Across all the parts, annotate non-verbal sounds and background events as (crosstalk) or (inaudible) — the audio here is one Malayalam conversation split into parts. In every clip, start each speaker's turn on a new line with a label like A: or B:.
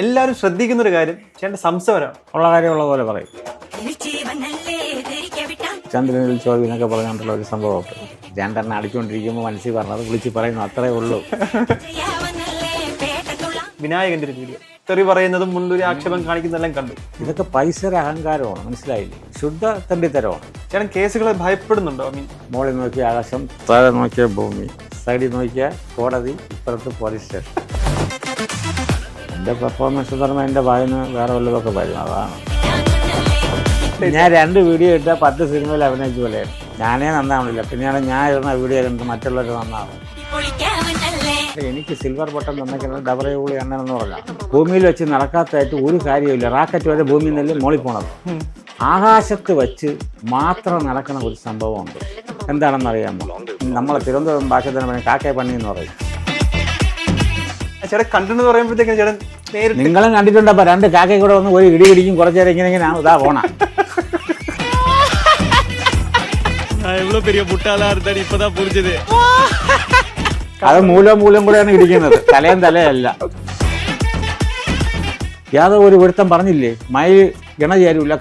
A: എല്ലാവരും ശ്രദ്ധിക്കുന്ന ഒരു കാര്യം ചേട്ടൻ സംസാരം
B: ഉള്ള കാര്യമുള്ള പോലെ പറയും. ചന്ദ്രനിൽ ചോദ്യം എന്നൊക്കെ പറഞ്ഞുകൊണ്ടുള്ള ഒരു സംഭവമുണ്ട്. തന്നെ അടിച്ചുകൊണ്ടിരിക്കുമ്പോൾ മനസ്സിൽ പറഞ്ഞത് വിളിച്ച് പറയുന്നു അത്രേ ഉള്ളൂ.
A: വിനായകന്റെ ഒരു വീഡിയോ. തെറി പറയുന്നതും മുണ്ടൊരു ആക്ഷേപം കാണിക്കുന്നതെല്ലാം കണ്ടു.
B: ഇതൊക്കെ പൈസ അഹങ്കാരമാണ് മനസ്സിലായില്ലേ? ശുദ്ധ തണ്ടിത്തരമാണ്.
A: ചേട്ടൻ കേസുകളെ ഭയപ്പെടുന്നുണ്ടോ? ഐ മീൻ
B: മോളിൽ നോക്കിയ ആകാശം താഴെ നോക്കിയ ഭൂമി സൈഡിൽ നോക്കിയ കോടതി ഇപ്പുറത്ത് പോലീസ് സ്റ്റേഷൻ. എന്റെ പെർഫോമൻസ് എന്ന് പറഞ്ഞാൽ എന്റെ വായന വേറെ വല്ലതൊക്കെ വരും അതാണ്. ഞാൻ രണ്ട് വീഡിയോ ഇട്ട പത്ത് സിനിമയിൽ അഭിനയിച്ച പോലെയാണ്. ഞാനേ നന്നാവണില്ല. പിന്നെയാണ് ഞാൻ ഇരുന്ന വീഡിയോ കണ്ട് മറ്റുള്ളവർ നന്നാവും. എനിക്ക് സിൽവർ ബട്ടൺ തന്നിരിക്കുന്നത് ഡബറയൂളി അണ്ണൻ എന്ന് പറഞ്ഞാൽ ഭൂമിയിൽ വെച്ച് നടക്കാത്തതായിട്ട് ഒരു കാര്യമില്ല റാക്കറ്റ് വരെ ഭൂമിയിൽ നിന്നല്ലേ മോളിൽ പോണത്. ആകാശത്ത് വെച്ച് മാത്രം നടക്കുന്ന ഒരു സംഭവമുണ്ട്. എന്താണെന്ന് അറിയാമോ നമ്മളെ തിരുവനന്തപുരം ഭാഷ തന്നെ പറയും കാക്കേ പണി എന്ന് പറയും.
A: ചേട്ടൻ കണ്ടെന്ന് പറയുമ്പോഴത്തേക്കും ചേട്ടൻ നേരിട്ട്
B: നിങ്ങളും കണ്ടിട്ടുണ്ടപ്പോൾ രണ്ട് കാക്കയും കൂടെ വന്ന് ഒരു ഇടി ഇടിക്കും കുറച്ച് നേരം ഇങ്ങനെ ഇങ്ങനെ ഇതാ പോണ
C: எவ்வளவு பெரிய முட்டாளா இருந்தா இப்பதான் புரிஞ்சது
B: അത് മൂലം മൂലം കൂടെയാണ് ഇടിക്കുന്നത് തലയും തലയല്ല യാതോ ഒരു ഒരുത്തം പറഞ്ഞില്ലേ മയിൽ ഗണ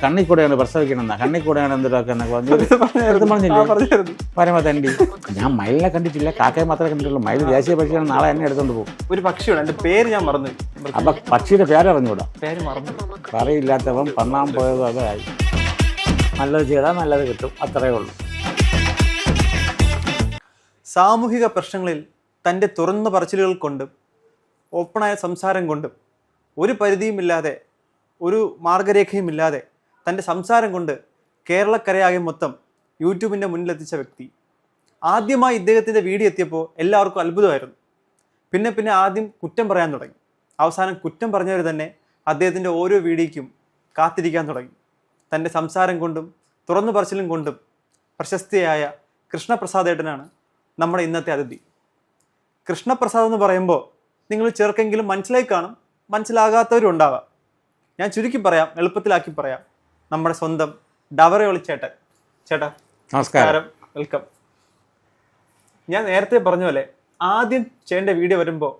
B: കണ്ണി കൂടെയാണ് പ്രസവിക്കണമെന്ന കണ്ണിൽ കൂടെയാണ് എന്തൊക്കെ പറഞ്ഞില്ലേ? പരമതണ്ടി. ഞാൻ മയിലിനെ കണ്ടിട്ടില്ല കാക്കയെ മാത്രമേ കണ്ടിട്ടുള്ളൂ. മയിൽ ദേശീയ പക്ഷിയാണ് നാളെ എന്നെ എടുത്തോണ്ട് പോകും.
A: ഒരു പക്ഷിയുണ്ട്. എന്റെ പേര് ഞാൻ മറന്നു.
B: അപ്പൊ പക്ഷിയുടെ പേര് അറിഞ്ഞുകൂടാ?
A: പേര് മറന്നു.
B: പറയില്ലാത്തവൻ പണ്ണാൻ പോയത് അതായി നല്ലത് ചെയ്താൽ നല്ലത് കിട്ടും. അത്രയേ ഉള്ളൂ.
A: സാമൂഹിക പ്രശ്നങ്ങളിൽ തന്റെ തുറന്ന പറച്ചിലുകൾ കൊണ്ടും ഓപ്പണായ സംസാരം കൊണ്ടും ഒരു പരിധിയുമില്ലാതെ ഒരു മാർഗരേഖയുമില്ലാതെ തന്റെ സംസാരം കൊണ്ട് കേരളക്കരയാകെ മൊത്തം യൂട്യൂബിന്റെ മുന്നിലെത്തിച്ച വ്യക്തി. ആദ്യമായി ഇദ്ദേഹത്തിന്റെ വീഡിയോ എത്തിയപ്പോൾ എല്ലാവർക്കും അത്ഭുതമായിരുന്നു. പിന്നെ പിന്നെ ആദ്യം കുറ്റം പറയാൻ തുടങ്ങി. അവസാനം കുറ്റം പറഞ്ഞവർ തന്നെ അദ്ദേഹത്തിന്റെ ഓരോ വീഡിയോയ്ക്കും കാത്തിരിക്കാൻ തുടങ്ങി. തന്റെ സംസാരം കൊണ്ടും തുറന്നു പറച്ചിലും കൊണ്ടും പ്രശസ്തിയായ കൃഷ്ണപ്രസാദ് ഏട്ടനാണ് നമ്മുടെ ഇന്നത്തെ അതിഥി. കൃഷ്ണപ്രസാദ് എന്ന് പറയുമ്പോൾ നിങ്ങൾ ചെറുക്കെങ്കിലും മനസ്സിലായി കാണും മനസ്സിലാകാത്തവരും ഉണ്ടാവാം. ഞാൻ ചുരുക്കി പറയാം എളുപ്പത്തിലാക്കി പറയാം. നമ്മുടെ സ്വന്തം ഡവറയോളി ചേട്ടൻ. ചേട്ടാ
B: നമസ്കാരം.
A: വെൽക്കം. ഞാൻ നേരത്തെ പറഞ്ഞ പോലെ ആദ്യം ചേട്ടന്റെ വീഡിയോ വരുമ്പോൾ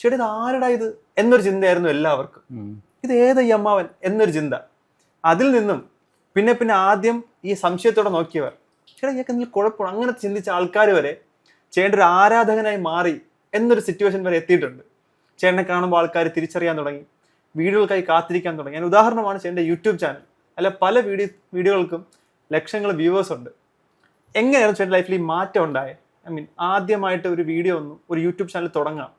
A: ചേട്ടാ ഇത് ആരുടെ ഇത്? എന്നൊരു ചിന്തയായിരുന്നു എല്ലാവർക്കും. ഇത് ഏത് ഈ അമ്മാവൻ എന്നൊരു ചിന്ത. അതിൽ നിന്നും പിന്നെ പിന്നെ ആദ്യം ഈ സംശയത്തോടെ നോക്കിയവർ ചേട്ടാ ഞങ്ങൾക്ക് എന്തെങ്കിലും കുഴപ്പമാണ് അങ്ങനെ ചിന്തിച്ച ആൾക്കാർ വരെ ചേട്ടൻ ഒരു ആരാധകനായി മാറി എന്നൊരു സിറ്റുവേഷൻ വരെ എത്തിയിട്ടുണ്ട്. ചേട്ടനെ കാണുമ്പോൾ ആൾക്കാർ തിരിച്ചറിയാൻ തുടങ്ങി. വീഡിയോകൾക്കായി കാത്തിരിക്കാൻ തുടങ്ങി. ഞാൻ ഉദാഹരണമാണ് എന്റെ യൂട്യൂബ് ചാനൽ. അല്ല പല വീഡിയോ വീഡിയോകൾക്കും ലക്ഷങ്ങൾ വ്യൂവേഴ്സ് ഉണ്ട്. എങ്ങനെയാണ് ചേട്ടൻ ലൈഫിൽ ഈ മാറ്റം ഉണ്ടായത്? ഐ മീൻ ആദ്യമായിട്ട് ഒരു വീഡിയോ ഒന്നും ഒരു യൂട്യൂബ് ചാനൽ തുടങ്ങാം.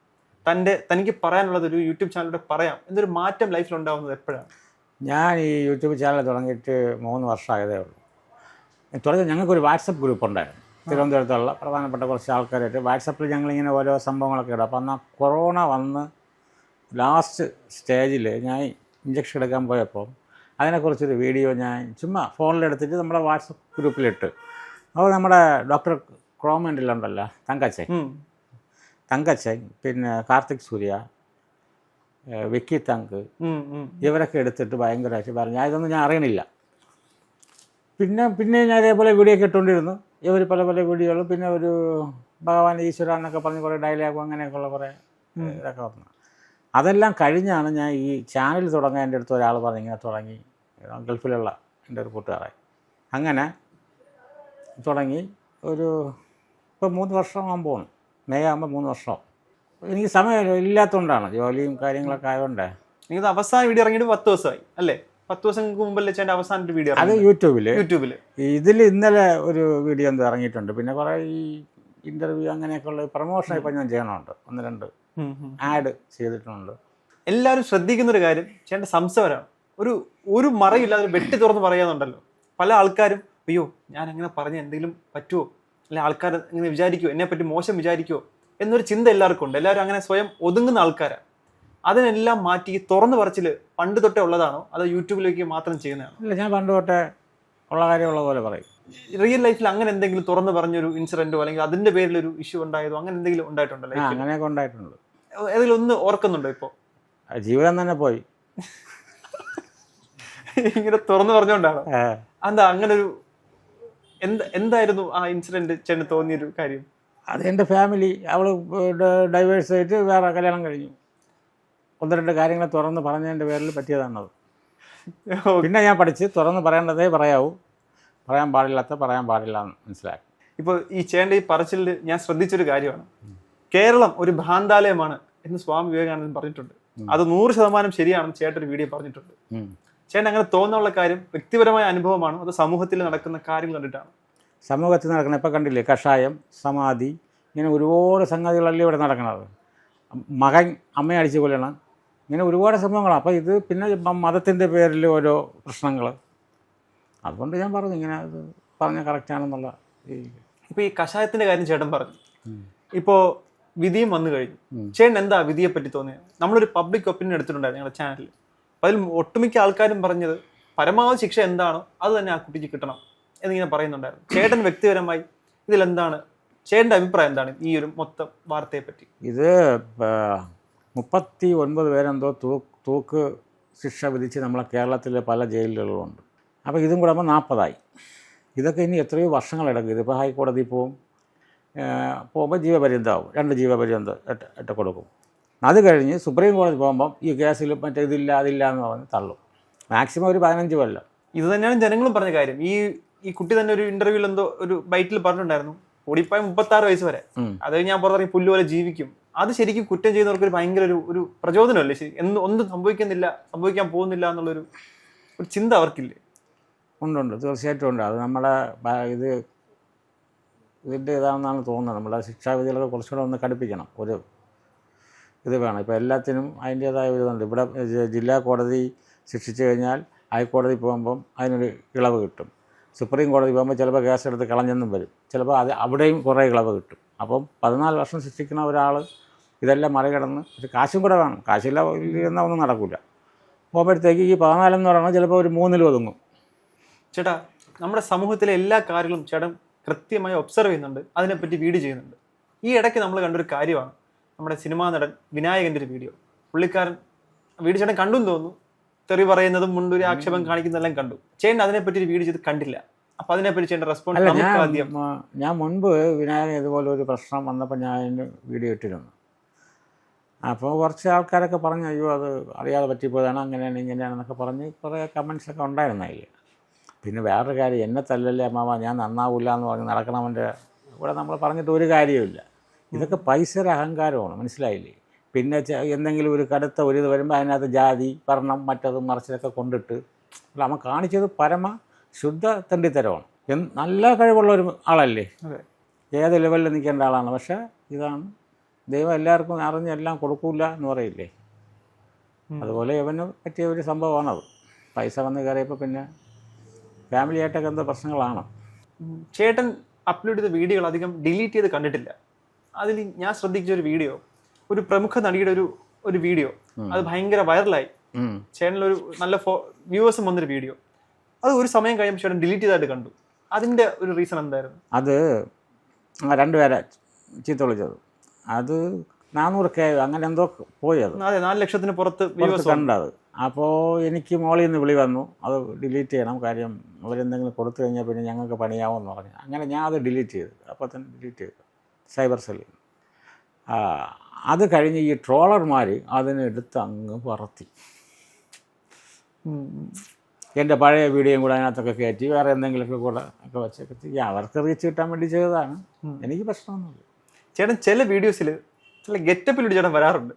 A: തന്റെ തനിക്ക് പറയാനുള്ളത് ഒരു യൂട്യൂബ് ചാനലിലൂടെ പറയാം. എന്നൊരു മാറ്റം ലൈഫിൽ ഉണ്ടാകുന്നത് എപ്പോഴാണ്?
B: ഞാൻ ഈ യൂട്യൂബ് ചാനൽ തുടങ്ങിയിട്ട് മൂന്ന് വർഷമായതേ ഉള്ളൂ. തുടങ്ങി ഞങ്ങൾക്കൊരു വാട്സപ്പ് ഗ്രൂപ്പ് ഉണ്ടായിരുന്നു. തിരുവനന്തപുരത്തുള്ള പ്രധാനപ്പെട്ട കുറച്ച് ആൾക്കാരായിട്ട് വാട്സപ്പിൽ ഞങ്ങളിങ്ങനെ ഓരോ സംഭവങ്ങളൊക്കെ ഇടും. അപ്പം എന്നാൽ കൊറോണ വന്ന് ലാസ്റ്റ് സ്റ്റേജിൽ ഞാൻ ഇഞ്ചക്ഷൻ എടുക്കാൻ പോയപ്പോൾ അതിനെക്കുറിച്ചൊരു വീഡിയോ ഞാൻ ചുമ്മാ ഫോണിലെടുത്തിട്ട് നമ്മുടെ വാട്സപ്പ് ഗ്രൂപ്പിലിട്ട് അപ്പോൾ നമ്മുടെ ഡോക്ടർ ക്രോമെന്റിലുണ്ടല്ലോ തങ്കച്ചൻ. തങ്കച്ചൻ പിന്നെ കാർത്തിക് സൂര്യ വിക്കി തങ്ക്. ഇവരൊക്കെ എടുത്തിട്ട് ഭയങ്കരമായിട്ട് പറഞ്ഞു. ഞാൻ ഇതൊന്നും ഞാൻ അറിയണില്ല. പിന്നെ പിന്നെ ഞാൻ ഇതേപോലെ വീഡിയോ കേട്ടുകൊണ്ടിരുന്നു ഇവർ പല പല വീഡിയോകളും പിന്നെ ഒരു ഭഗവാൻ ഈശ്വര എന്നൊക്കെ പറഞ്ഞ് കുറേ ഡയലോഗും അങ്ങനെയൊക്കെയുള്ള കുറേ ഇതൊക്കെ വന്നു. അതെല്ലാം കഴിഞ്ഞാണ് ഞാൻ ഈ ചാനൽ തുടങ്ങാൻ എന്റെ അടുത്ത് ഒരാൾ പറഞ്ഞു ഇങ്ങനെ തുടങ്ങി. ഗൾഫിലുള്ള എന്റെ ഒരു കൂട്ടുകാരായി അങ്ങനെ തുടങ്ങി ഒരു ഇപ്പോൾ മൂന്ന് വർഷം പോകണം മെയ് ആകുമ്പോൾ മൂന്ന് വർഷം. എനിക്ക് സമയം ഇല്ലാത്തതുകൊണ്ടാണ് ജോലിയും കാര്യങ്ങളൊക്കെ ആയതുകൊണ്ട്
A: നിങ്ങൾ അവസാന വീഡിയോ ഇറങ്ങിയിട്ട് പത്ത് ദിവസമായി അല്ലേ? പത്ത് ദിവസങ്ങൾക്ക് മുമ്പല്ലേ ചേട്ടൻ അവസാന വീഡിയോ
B: അത് യൂട്യൂബിൽ
A: യൂട്യൂബിൽ
B: ഇതിൽ ഇന്നലെ ഒരു വീഡിയോ എന്തോ ഇറങ്ങിയിട്ടുണ്ട്. പിന്നെ കുറേ ഈ ഇന്റർവ്യൂ അങ്ങനെയൊക്കെയുള്ള പ്രൊമോഷൻ ഇപ്പം ഞാൻ ചെയ്യണമുണ്ട്. ഒന്ന് രണ്ട് ആഡ് ചെയ്തിട്ടുണ്ട്.
A: എല്ലാവരും ശ്രദ്ധിക്കുന്ന ഒരു കാര്യം ചേട്ടൻ സംസാരമാണ് ഒരു ഒരു മറയില്ലാതെ വെട്ടി തുറന്ന് പറയാന്നുണ്ടല്ലോ. പല ആൾക്കാരും അയ്യോ ഞാൻ അങ്ങനെ പറഞ്ഞ എന്തെങ്കിലും പറ്റുമോ അല്ലെ ആൾക്കാർ ഇങ്ങനെ വിചാരിക്കുമോ എന്നെ പറ്റി മോശം വിചാരിക്കുമോ എന്നൊരു ചിന്ത എല്ലാവർക്കും ഉണ്ട്. എല്ലാവരും അങ്ങനെ സ്വയം ഒതുങ്ങുന്ന ആൾക്കാരാണ്. അതിനെല്ലാം മാറ്റി തുറന്നു പറച്ചിൽ പണ്ട് തൊട്ടേ ഉള്ളതാണോ? അതോ യൂട്യൂബിലേക്ക് മാത്രം ചെയ്യുന്നതാണോ?
B: ഇല്ല ഞാൻ പണ്ട് തൊട്ടേ ഉള്ള കാര്യമുള്ള പോലെ പറയും.
A: റിയൽ ലൈഫിൽ അങ്ങനെ എന്തെങ്കിലും തുറന്നു പറഞ്ഞൊരു ഇൻസിഡന്റോ അല്ലെങ്കിൽ അതിന്റെ പേരിൽ ഒരു ഇഷ്യൂ ഉണ്ടായതോ അങ്ങനെ എന്തെങ്കിലും ഉണ്ടായിട്ടുണ്ടല്ലോ
B: അങ്ങനെയൊക്കെ ഉണ്ടായിട്ടുണ്ട്.
A: ഏതെങ്കിലും ഒന്ന് ഓർക്കുന്നുണ്ടോ
B: ഇപ്പോ? ജീവിതം തന്നെ പോയി.
A: ഇങ്ങനെ തുറന്നു
B: പറഞ്ഞോണ്ടാണ്?
A: എന്താ അങ്ങനെ ഒരു എന്ത് എന്തായിരുന്നു ആ ഇൻസിഡന്റ് ചേട്ടന് തോന്നിയൊരു കാര്യം?
B: അത് എന്റെ ഫാമിലി അവൾ ഡൈവേഴ്സ് ആയിട്ട് വേറെ കല്യാണം കഴിഞ്ഞു. ഒന്ന് രണ്ട് കാര്യങ്ങൾ തുറന്ന് പറഞ്ഞതിന്റെ പേരിൽ പറ്റിയതാണത് പിന്നെ ഞാൻ പഠിച്ച് തുറന്ന് പറയേണ്ടതേ പറയാവൂ. പറയാൻ പാടില്ലാത്ത പറയാൻ പാടില്ല എന്ന് മനസ്സിലാക്കി.
A: ഇപ്പോൾ ഈ ചേട്ടന്റെ ഈ പറച്ചിലിൽ ഞാൻ ശ്രദ്ധിച്ചൊരു കാര്യമാണ്. കേരളം ഒരു ഭ്രാന്താലയമാണ് എന്ന് സ്വാമി വിവേകാനന്ദൻ പറഞ്ഞിട്ടുണ്ട്. അത് നൂറ് ശതമാനം ശരിയാണെന്ന് ചേട്ടൻ വീഡിയോ പറഞ്ഞിട്ടുണ്ട്. ചേട്ടൻ അങ്ങനെ തോന്നാനുള്ള കാര്യം വ്യക്തിപരമായ അനുഭവമാണ്. അത് സമൂഹത്തിൽ നടക്കുന്ന കാര്യം കണ്ടിട്ടാണ്.
B: സമൂഹത്തിൽ നടക്കുന്ന ഇപ്പം കണ്ടില്ലേ കഷായം സമാധി ഇങ്ങനെ ഒരുപാട് സംഗതികളല്ലേ ഇവിടെ നടക്കണത്. മകൻ അമ്മയെ അടിച്ചു കൊല്ലണം ഇങ്ങനെ ഒരുപാട് സംഭവങ്ങളാണ് അപ്പോൾ ഇത് പിന്നെ മതത്തിന്റെ പേരിൽ ഓരോ പ്രശ്നങ്ങൾ അതുകൊണ്ട് ഞാൻ പറഞ്ഞു ഇങ്ങനെ അത് പറഞ്ഞ കറക്റ്റാണെന്നുള്ള ഇപ്പോൾ
A: ഇപ്പൊ ഈ കഷായത്തിന്റെ കാര്യം ചേട്ടൻ പറഞ്ഞു. ഇപ്പോ വിധിയും വന്നു കഴിഞ്ഞു. ചേട്ടൻ എന്താ വിധിയെ പറ്റി തോന്നിയത് നമ്മളൊരു പബ്ലിക് ഒപ്പീനിയൻ എടുത്തിട്ടുണ്ടായിരുന്നു ഞങ്ങളുടെ ചാനലിൽ അപ്പൊ അതിൽ ഒട്ടുമിക്ക ആൾക്കാരും പറഞ്ഞത് പരമാവധി ശിക്ഷ എന്താണോ അത് തന്നെ ആ കുട്ടിക്ക് കിട്ടണം എന്നിങ്ങനെ പറയുന്നുണ്ടായിരുന്നു. ചേട്ടൻ വ്യക്തിപരമായി ഇതിലെന്താണ് ചേട്ടന്റെ അഭിപ്രായം എന്താണ് ഈ ഒരു മൊത്തം വാർത്തയെ പറ്റി
B: ഇത് മുപ്പത്തി ഒൻപത് പേരെന്തോ തൂക്ക് തൂക്ക് ശിക്ഷ വിധിച്ച് നമ്മളെ കേരളത്തിലെ പല ജയിലുകളുണ്ട് അപ്പോൾ ഇതും കൂടെ ആകുമ്പോൾ നാൽപ്പതായി ഇതൊക്കെ ഇനി എത്രയോ വർഷങ്ങളെടുക്കും ഇതിപ്പോൾ ഹൈക്കോടതി പോവും. പോകുമ്പോൾ ജീവപര്യന്തമാവും. രണ്ട് ജീവപര്യന്തം ഇട്ട് ഇട്ട് കൊടുക്കും. അത് കഴിഞ്ഞ് സുപ്രീം കോടതി പോകുമ്പം ഈ കേസിൽ മറ്റേ ഇതില്ല അതില്ല എന്ന് പറഞ്ഞ് തള്ളും. മാക്സിമം ഒരു പതിനഞ്ച് കൊല്ലം.
A: ഇത് തന്നെയാണ് ജനങ്ങളും പറഞ്ഞ കാര്യം. ഈ ഈ കുട്ടി തന്നെ ഒരു ഇന്റർവ്യൂവിൽ എന്തോ ഒരു ബൈറ്റിൽ പറഞ്ഞിട്ടുണ്ടായിരുന്നു. ഓടിപ്പോയ മുപ്പത്തി ആറ് വയസ്സ് വരെ. അത് ഞാൻ പുറത്തിറങ്ങി പുല്ല് പോലെ ജീവിക്കും. അത് ശരിക്കും കുറ്റം ചെയ്യുന്നവർക്ക് ഒരു ഭയങ്കര ഒരു ഒരു പ്രചോദനമല്ലേ ശരി എന്ന് ഒന്നും സംഭവിക്കുന്നില്ല സംഭവിക്കാൻ പോകുന്നില്ല എന്നുള്ളൊരു ഒരു ചിന്ത അവർക്കില്ലേ?
B: ഉണ്ടുണ്ട് തീർച്ചയായിട്ടും ഉണ്ട്. അത് നമ്മളെ ഇത് ഇതിന്റെ ഇതാണെന്നാണ് തോന്നുന്നത്. നമ്മുടെ ശിക്ഷാവിധികളൊക്കെ കുറച്ചുകൂടെ ഒന്ന് കടുപ്പിക്കണം. ഒരു ഇത് വേണം. ഇപ്പോൾ എല്ലാത്തിനും അതിന്റേതായ ഒരു ഇതുണ്ട്. ഇവിടെ ജില്ലാ കോടതി ശിക്ഷിച്ചു കഴിഞ്ഞാൽ ഹൈക്കോടതി പോകുമ്പം അതിനൊരു ഇളവ് കിട്ടും. സുപ്രീം കോടതി പോകുമ്പോൾ ചിലപ്പോൾ കേസെടുത്ത് കളഞ്ഞെന്നും വരും. ചിലപ്പോൾ അത് അവിടെയും കുറേ ഇളവ് കിട്ടും. അപ്പം പതിനാല് വർഷം ശിക്ഷിക്കുന്ന ഒരാൾ ഇതെല്ലാം മറികടന്ന് ഒരു കാശും കൂടെ വേണം. കാശില്ല എന്നാൽ ഒന്നും നടക്കില്ല പോകുമ്പോഴത്തേക്ക് ഈ പതിനാലെന്ന് പറയുന്നത് ചിലപ്പോൾ ഒരു മൂന്നിൽ ഒതുങ്ങും.
A: ചേട്ടാ നമ്മുടെ സമൂഹത്തിലെ എല്ലാ കാര്യങ്ങളും ചേട്ടൻ കൃത്യമായി ഒബ്സർവ് ചെയ്യുന്നുണ്ട് അതിനെപ്പറ്റി വീഡിയോ ചെയ്യുന്നുണ്ട്. ഈ ഇടയ്ക്ക് നമ്മൾ കണ്ടൊരു കാര്യമാണ് നമ്മുടെ സിനിമാ നടൻ വിനായകന്റെ ഒരു വീഡിയോ പുള്ളിക്കാരൻ വീഡിയോ ചേട്ടൻ കണ്ടു തോന്നുന്നു. തെറി പറയുന്നതും മുണ്ടൊരു ആക്ഷേപം കാണിക്കുന്നതെല്ലാം കണ്ടു. ചേട്ടൻ അതിനെപ്പറ്റി ഒരു വീഡിയോ ചെയ്ത് കണ്ടില്ല. അപ്പൊ അതിനെപ്പറ്റി ചേട്ടൻ റെസ്പോൺസ് ആദ്യം
B: ഞാൻ മുൻപ് വിനായകൻ ഇതുപോലെ ഒരു പ്രശ്നം വന്നപ്പോൾ ഞാൻ വീഡിയോ ഇട്ടിരുന്നു. അപ്പോൾ കുറച്ച് ആൾക്കാരൊക്കെ പറഞ്ഞു അയ്യോ അത് അറിയാതെ പറ്റിപ്പോയതാണ് അങ്ങനെയാണ് ഇങ്ങനെയാണെന്നൊക്കെ പറഞ്ഞ് കുറേ കമൻസൊക്കെ ഉണ്ടായിരുന്നു അതിൽ പിന്നെ വേറൊരു കാര്യം എന്നെ തല്ലല്ലേ അമ്മാവ ഞാൻ നന്നാവില്ല എന്ന് പറഞ്ഞ് നടക്കണവന്റെ ഇവിടെ നമ്മൾ പറഞ്ഞിട്ട് ഒരു കാര്യമില്ല ഇതൊക്കെ പൈസയുടെ അഹങ്കാരമാണ് മനസ്സിലായില്ലേ? പിന്നെ എന്തെങ്കിലും ഒരു കടുത്ത ഒരു ഇത് വരുമ്പോൾ അതിനകത്ത് ജാതി വർണം മറ്റതും മറിച്ചതൊക്കെ കൊണ്ടിട്ട് അല്ല അവൻ കാണിച്ചത് പരമ ശുദ്ധ തെണ്ടിത്തരമാണ്. എന്ന് നല്ല കഴിവുള്ള ഒരു ആളല്ലേ. ഏത് ലെവലിൽ നിൽക്കേണ്ട ആളാണ്? പക്ഷേ ഇതാണ് ദൈവം എല്ലാവർക്കും അറിഞ്ഞ് എല്ലാം കൊടുക്കൂല എന്ന് പറയില്ലേ? അതുപോലെ ഇവന് പറ്റിയ ഒരു സംഭവമാണത്. പൈസ വന്ന് കയറിയപ്പോൾ പിന്നെ ഫാമിലി ആയിട്ടൊക്കെ എന്താ പ്രശ്നങ്ങളാണ്.
A: ചേട്ടൻ അപ്ലോഡ് ചെയ്ത വീഡിയോകൾ അധികം ഡിലീറ്റ് ചെയ്ത് കണ്ടിട്ടില്ല. അതിൽ ഞാൻ ശ്രദ്ധിച്ച ഒരു വീഡിയോ ഒരു പ്രമുഖ നടിയുടെ ഒരു ഒരു വീഡിയോ. അത് ഭയങ്കര വൈറലായി
B: ചേട്ടൻ
A: ഒരു നല്ല ഫോ വ്യൂവേഴ്സും വന്നൊരു വീഡിയോ. അത് ഒരു സമയം കഴിയുമ്പോൾ ചേട്ടൻ ഡിലീറ്റ് ചെയ്തായിട്ട് കണ്ടു. അതിന്റെ ഒരു റീസൺ എന്തായിരുന്നു?
B: അത് രണ്ടുപേരെ ചീത്ത വിളിച്ചത്. അത് നാനൂറ് കെ അങ്ങനെ എന്തോ പോയത്. അത്
A: നാല് ലക്ഷത്തിന് പുറത്ത്
B: പുറത്ത്
A: വ്യൂവേഴ്സ്
B: കണ്ടത്. അപ്പോൾ എനിക്ക് മോളിൽ നിന്ന് വിളി വന്നു. അത് ഡിലീറ്റ് ചെയ്യണം. കാര്യം അവരെന്തെങ്കിലും കൊടുത്തു കഴിഞ്ഞാൽ പിന്നെ ഞങ്ങൾക്ക് പണിയാവുമെന്ന് പറഞ്ഞു. അങ്ങനെ ഞാൻ അത് ഡിലീറ്റ് ചെയ്തു. അപ്പോൾ തന്നെ ഡിലീറ്റ് ചെയ്തു. സൈബർ സെല്ലിൽ. അത് കഴിഞ്ഞ് ഈ ട്രോളർമാർ അതിനെടുത്ത് അങ്ങ് പറത്തി. എന്റെ പഴയ വീഡിയോയും കൂടെ അതിനകത്തൊക്കെ കയറ്റി വേറെ എന്തെങ്കിലുമൊക്കെ കൂടെ ഒക്കെ വെച്ചൊക്കെ ചെയ്യും അവർക്ക് റീച്ച് കിട്ടാൻ വേണ്ടി ചെയ്തതാണ്. എനിക്ക് പ്രശ്നമൊന്നുമില്ല.
A: ചേട്ടൻ ചില വീഡിയോസിൽ ചില ഗെറ്റപ്പിലൂടെ ചേട്ടൻ വരാറുണ്ട്.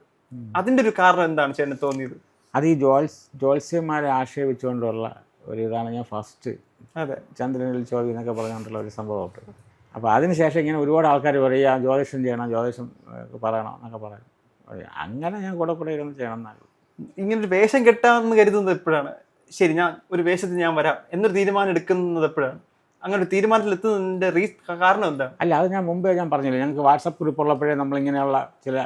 A: അതിന്റെ ഒരു കാരണം എന്താണ് ചേട്ടന് തോന്നിയത്?
B: അത് ഈ ജോൽസ് ജോത്സ്യന്മാരെ ആക്ഷേപിച്ചുകൊണ്ടുള്ള ഒരു ഇതാണ് ഞാൻ ഫസ്റ്റ്
A: അതെ.
B: ചന്ദ്രനിൽ ചോദ്യം എന്നൊക്കെ പറഞ്ഞുകൊണ്ടുള്ള ഒരു സംഭവമുണ്ട്. അപ്പോൾ അതിനുശേഷം ഇങ്ങനെ ഒരുപാട് ആൾക്കാർ പറയുക ജ്യോതിഷം ചെയ്യണം ജ്യോതിഷം പറയണം എന്നൊക്കെ പറയും. അങ്ങനെ ഞാൻ കൂടെ കൂടെ ഇരുന്ന് ചെയ്യണം എന്നാലും
A: ഇങ്ങനെ ഒരു വേഷം കെട്ടാമെന്ന് കരുതുന്നത് എപ്പോഴാണ്? ശരി ഞാൻ ഒരു വേഷത്തിൽ ഞാൻ വരാം എന്നൊരു തീരുമാനം എടുക്കുന്നത് എപ്പോഴാണ്? അങ്ങനെ ഒരു തീരുമാനത്തിലെത്തുന്നതിന്റെ റീ കാരണം എന്താ
B: അല്ല അത് ഞാൻ മുമ്പേ ഞാൻ പറഞ്ഞില്ല ഞങ്ങൾക്ക് വാട്സപ്പ് ഗ്രൂപ്പ് ഉള്ളപ്പോഴേ നമ്മളിങ്ങനെയുള്ള ചില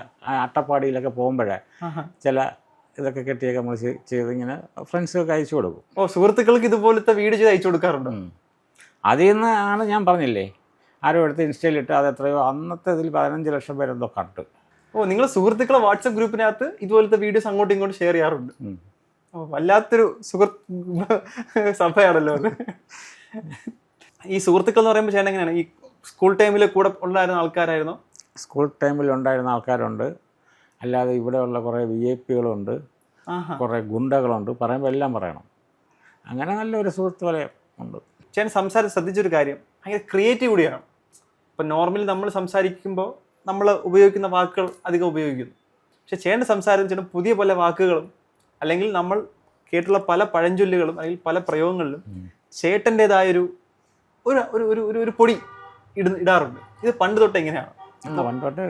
B: അട്ടപ്പാടിയിലൊക്കെ പോകുമ്പോഴേ ചില ഇതൊക്കെ കെട്ടിയൊക്കെ നമ്മൾ ചെയ്- ചെയ്ത് ഇങ്ങനെ ഫ്രണ്ട്സൊക്കെ അയച്ചു കൊടുക്കും.
A: ഓ സുഹൃത്തുക്കൾക്ക് ഇതുപോലത്തെ വീട് ചെയ്ത് അയച്ചു കൊടുക്കാറുണ്ട്.
B: അതിൽ നിന്ന് ആണ് ഞാൻ പറഞ്ഞില്ലേ ആരോ എടുത്ത് ഇൻസ്റ്റയിലിട്ട് അത് എത്രയോ അന്നത്തെ ഇതിൽ പതിനഞ്ച് ലക്ഷം പേരെന്തോ കണ്ടു.
A: ഓ നിങ്ങൾ സുഹൃത്തുക്കളെ വാട്സപ്പ് ഗ്രൂപ്പിനകത്ത് ഇതുപോലത്തെ വീഡിയോസ് അങ്ങോട്ടും ഇങ്ങോട്ടും ഷെയർ ചെയ്യാറുണ്ട്. ഓ വല്ലാത്തൊരു സുഹൃത്ത് (laughs) സഭയാണല്ലോ അത്. ഈ സുഹൃത്തുക്കൾ എന്ന് പറയുമ്പോൾ ചേട്ടൻ എങ്ങനെയാണ്? ഈ സ്കൂൾ ടൈമിൽ കൂടെ ഉണ്ടായിരുന്ന ആൾക്കാരായിരുന്നു?
B: സ്കൂൾ ടൈമിൽ ഉണ്ടായിരുന്ന ആൾക്കാരുണ്ട്. അല്ലാതെ ഇവിടെയുള്ള കുറേ വി ഐ പികളുണ്ട് കുറേ ഗുണ്ടകളുണ്ട്. പറയുമ്പോൾ എല്ലാം പറയണം. അങ്ങനെ നല്ലൊരു സുഹൃത്ത് പോലെ ഉണ്ട്.
A: ചേട്ടൻ സംസാരം ശ്രദ്ധിച്ചൊരു കാര്യം. ഭയങ്കര ക്രിയേറ്റീവ് കൂടിയാണ്. ഇപ്പം നോർമലി നമ്മൾ സംസാരിക്കുമ്പോൾ നമ്മൾ ഉപയോഗിക്കുന്ന വാക്കുകൾ അധികം ഉപയോഗിക്കുന്നു. പക്ഷെ ചേട്ടൻ സംസാരം ചേട്ടൻ പുതിയ പല വാക്കുകളും അല്ലെങ്കിൽ നമ്മൾ കേട്ടുള്ള പല പഴഞ്ചൊല്ലുകളും അല്ലെങ്കിൽ പല പ്രയോഗങ്ങളിലും ചേട്ടന്റെതായൊരു ഒരു ഒരു ഒരു ഒരു പൊടി ഇട ഇടാറുണ്ട്. ഇത് പണ്ട് തൊട്ട് എങ്ങനെയാണ്?
B: പണ്ടോട്ട്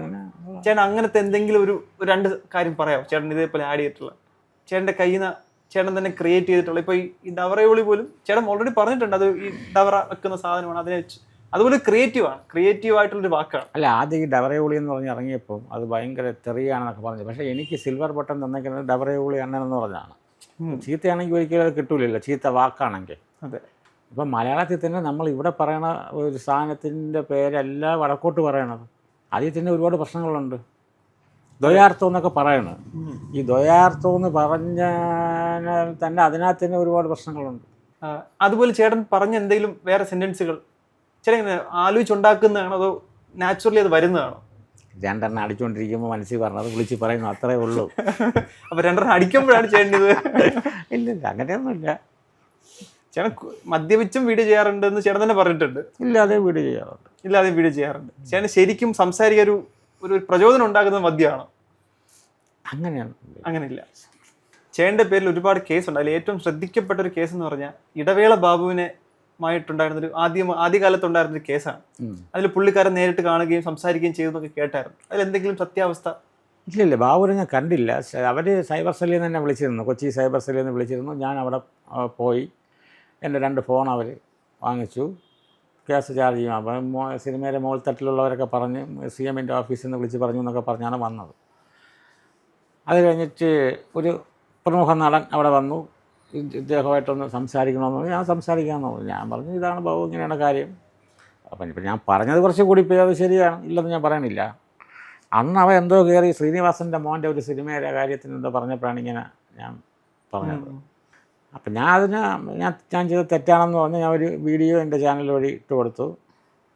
A: ചേട്ടൻ അങ്ങനത്തെ എന്തെങ്കിലും ഒരു രണ്ട് കാര്യം പറയാം ചേട്ടൻ ഇതേപോലെ ആഡ് ചെയ്തിട്ടുള്ള ചേട്ടന്റെ കയ്യിൽ നിന്ന് ചേട്ടൻ തന്നെ ക്രിയേറ്റ് ചെയ്തിട്ടുള്ള ഇപ്പൊ ഈ ഡവറയോളി പോലും ചേട്ടൻ ഓൾറെഡി പറഞ്ഞിട്ടുണ്ട് അത് ഈ ഡവറ വെക്കുന്ന സാധനമാണ്. അതിനെ വെച്ച് അതുപോലെ ക്രിയേറ്റീവ് ആണ്. ക്രിയേറ്റീവ് ആയിട്ടുള്ളൊരു വാക്കാണ്.
B: അല്ല ആദ്യം ഈ ഡവറയോളി എന്ന് പറഞ്ഞ് ഇറങ്ങിയപ്പോൾ അത് ഭയങ്കര തെറിയാണെന്നൊക്കെ പറഞ്ഞു. പക്ഷേ എനിക്ക് സിൽവർ ബട്ടൺ തന്നേക്കുന്നത് ഡവറയോളി അണ്ണനെന്ന് പറഞ്ഞാണ് ചീത്തയാണെങ്കിൽ ഒരിക്കലും അത് കിട്ടൂലല്ലോ ചീത്ത വാക്കാണെങ്കിൽ.
A: അതെ.
B: ഇപ്പം മലയാളത്തിൽ തന്നെ നമ്മൾ ഇവിടെ പറയണ ഒരു സാധനത്തിന്റെ പേരല്ല വടക്കോട്ട് പറയണത്. അതിൽ തന്നെ ഒരുപാട് പ്രശ്നങ്ങളുണ്ട്. ദ്വയാർത്ഥം എന്നൊക്കെ പറയണം. ഈ ദ്വയാർത്ഥം എന്ന് പറഞ്ഞ തന്നെ അതിനകത്ത് തന്നെ ഒരുപാട് പ്രശ്നങ്ങളുണ്ട്.
A: അതുപോലെ ചേട്ടൻ പറഞ്ഞ എന്തെങ്കിലും വേറെ സെന്റൻസുകൾ ചേട്ടൻ ഇങ്ങനെ ആലോചിച്ചുണ്ടാക്കുന്നതാണോ അതോ നാച്ചുറലി അത് വരുന്നതാണോ?
B: രണ്ടെണ്ണം അടിച്ചുകൊണ്ടിരിക്കുമ്പോൾ മനസ്സിൽ പറഞ്ഞത് വിളിച്ച് പറയുന്നു അത്രേ ഉള്ളൂ. (laughs)
A: അപ്പൊ രണ്ടെണ്ണം അടിക്കുമ്പോഴാണ് ചേട്ടൻ ഇത്. (laughs)
B: ഇല്ല ഇല്ല അങ്ങനെയൊന്നുമില്ല.
A: ചേട്ടൻ മദ്യപിച്ചും വീഡിയോ ചെയ്യാറുണ്ടെന്ന് ചേട്ടൻ തന്നെ പറഞ്ഞിട്ടുണ്ട്.
B: ഇല്ല അതേ വീഡിയോ ചെയ്യാറുണ്ട്.
A: ഇല്ലാതെ വീഡിയോ ചെയ്യാറുണ്ട്. ഞാൻ ശരിക്കും സംസാരിക്കാൻ ഒരു ഒരു പ്രചോദനം ഉണ്ടാകുന്ന മദ്യമാണ്?
B: അങ്ങനെയാണ്.
A: അങ്ങനെയില്ല. ചേട്ടന്റെ പേരിൽ ഒരുപാട് കേസ് ഉണ്ട് അതിൽ ഏറ്റവും ശ്രദ്ധിക്കപ്പെട്ട ഒരു കേസ് എന്ന് പറഞ്ഞാൽ ഇടവേള ബാബുവിനെ മായിട്ടുണ്ടായിരുന്നൊരു ആദ്യം ആദ്യകാലത്തുണ്ടായിരുന്നൊരു കേസാണ്.
B: ഉം.
A: അതിൽ പുള്ളിക്കാരൻ നേരിട്ട് കാണുകയും സംസാരിക്കുകയും ചെയ്തെന്നൊക്കെ കേട്ടായിരുന്നു. അതിൽ എന്തെങ്കിലും സത്യാവസ്ഥ?
B: ഇല്ല ഇല്ല. ബാബുവിനെ ഞാൻ കണ്ടില്ല. അവർ സൈബർ സെല്ലിൽ നിന്ന് തന്നെ വിളിച്ചിരുന്നു. കൊച്ചി സൈബർ സെല്ലിൽ നിന്ന് വിളിച്ചിരുന്നു. ഞാൻ അവിടെ പോയി. എന്റെ രണ്ട് ഫോൺ അവർ വാങ്ങിച്ചു. കേസ് ചാർജ് ചെയ്യും അപ്പം മോ സിനിമയുടെ മുകൾ തട്ടിലുള്ളവരൊക്കെ പറഞ്ഞ് സി എമ്മിന്റെ ഓഫീസിൽ നിന്ന് വിളിച്ച് പറഞ്ഞു എന്നൊക്കെ പറഞ്ഞാണ് വന്നത്. അത് കഴിഞ്ഞിട്ട് ഒരു പ്രമുഖ നടൻ അവിടെ വന്നു. ഇദ്ദേഹമായിട്ടൊന്ന് സംസാരിക്കണമെന്ന് ഞാൻ സംസാരിക്കാമെന്ന് പറഞ്ഞു. ഞാൻ പറഞ്ഞു ഇതാണ് ബാബു ഇങ്ങനെയാണ് കാര്യം. അപ്പം ഇപ്പം ഞാൻ പറഞ്ഞത് കുറച്ച് കൂടി പോയി അത് ശരിയാണ്. ഇല്ലെന്ന് ഞാൻ പറയണില്ല. അന്ന് അവ എന്തോ കയറി ശ്രീനിവാസന്റെ മോന്റെ ഒരു സിനിമയുടെ കാര്യത്തിന് എന്തോ പറഞ്ഞപ്പോഴാണ് ഇങ്ങനെ ഞാൻ പറഞ്ഞത്. അപ്പം ഞാൻ അതിന് ഞാൻ ഞാൻ ചെയ്ത തെറ്റാണെന്ന് പറഞ്ഞ് ഞാൻ ഒരു വീഡിയോ എന്റെ ചാനൽ വഴി ഇട്ട് കൊടുത്തു.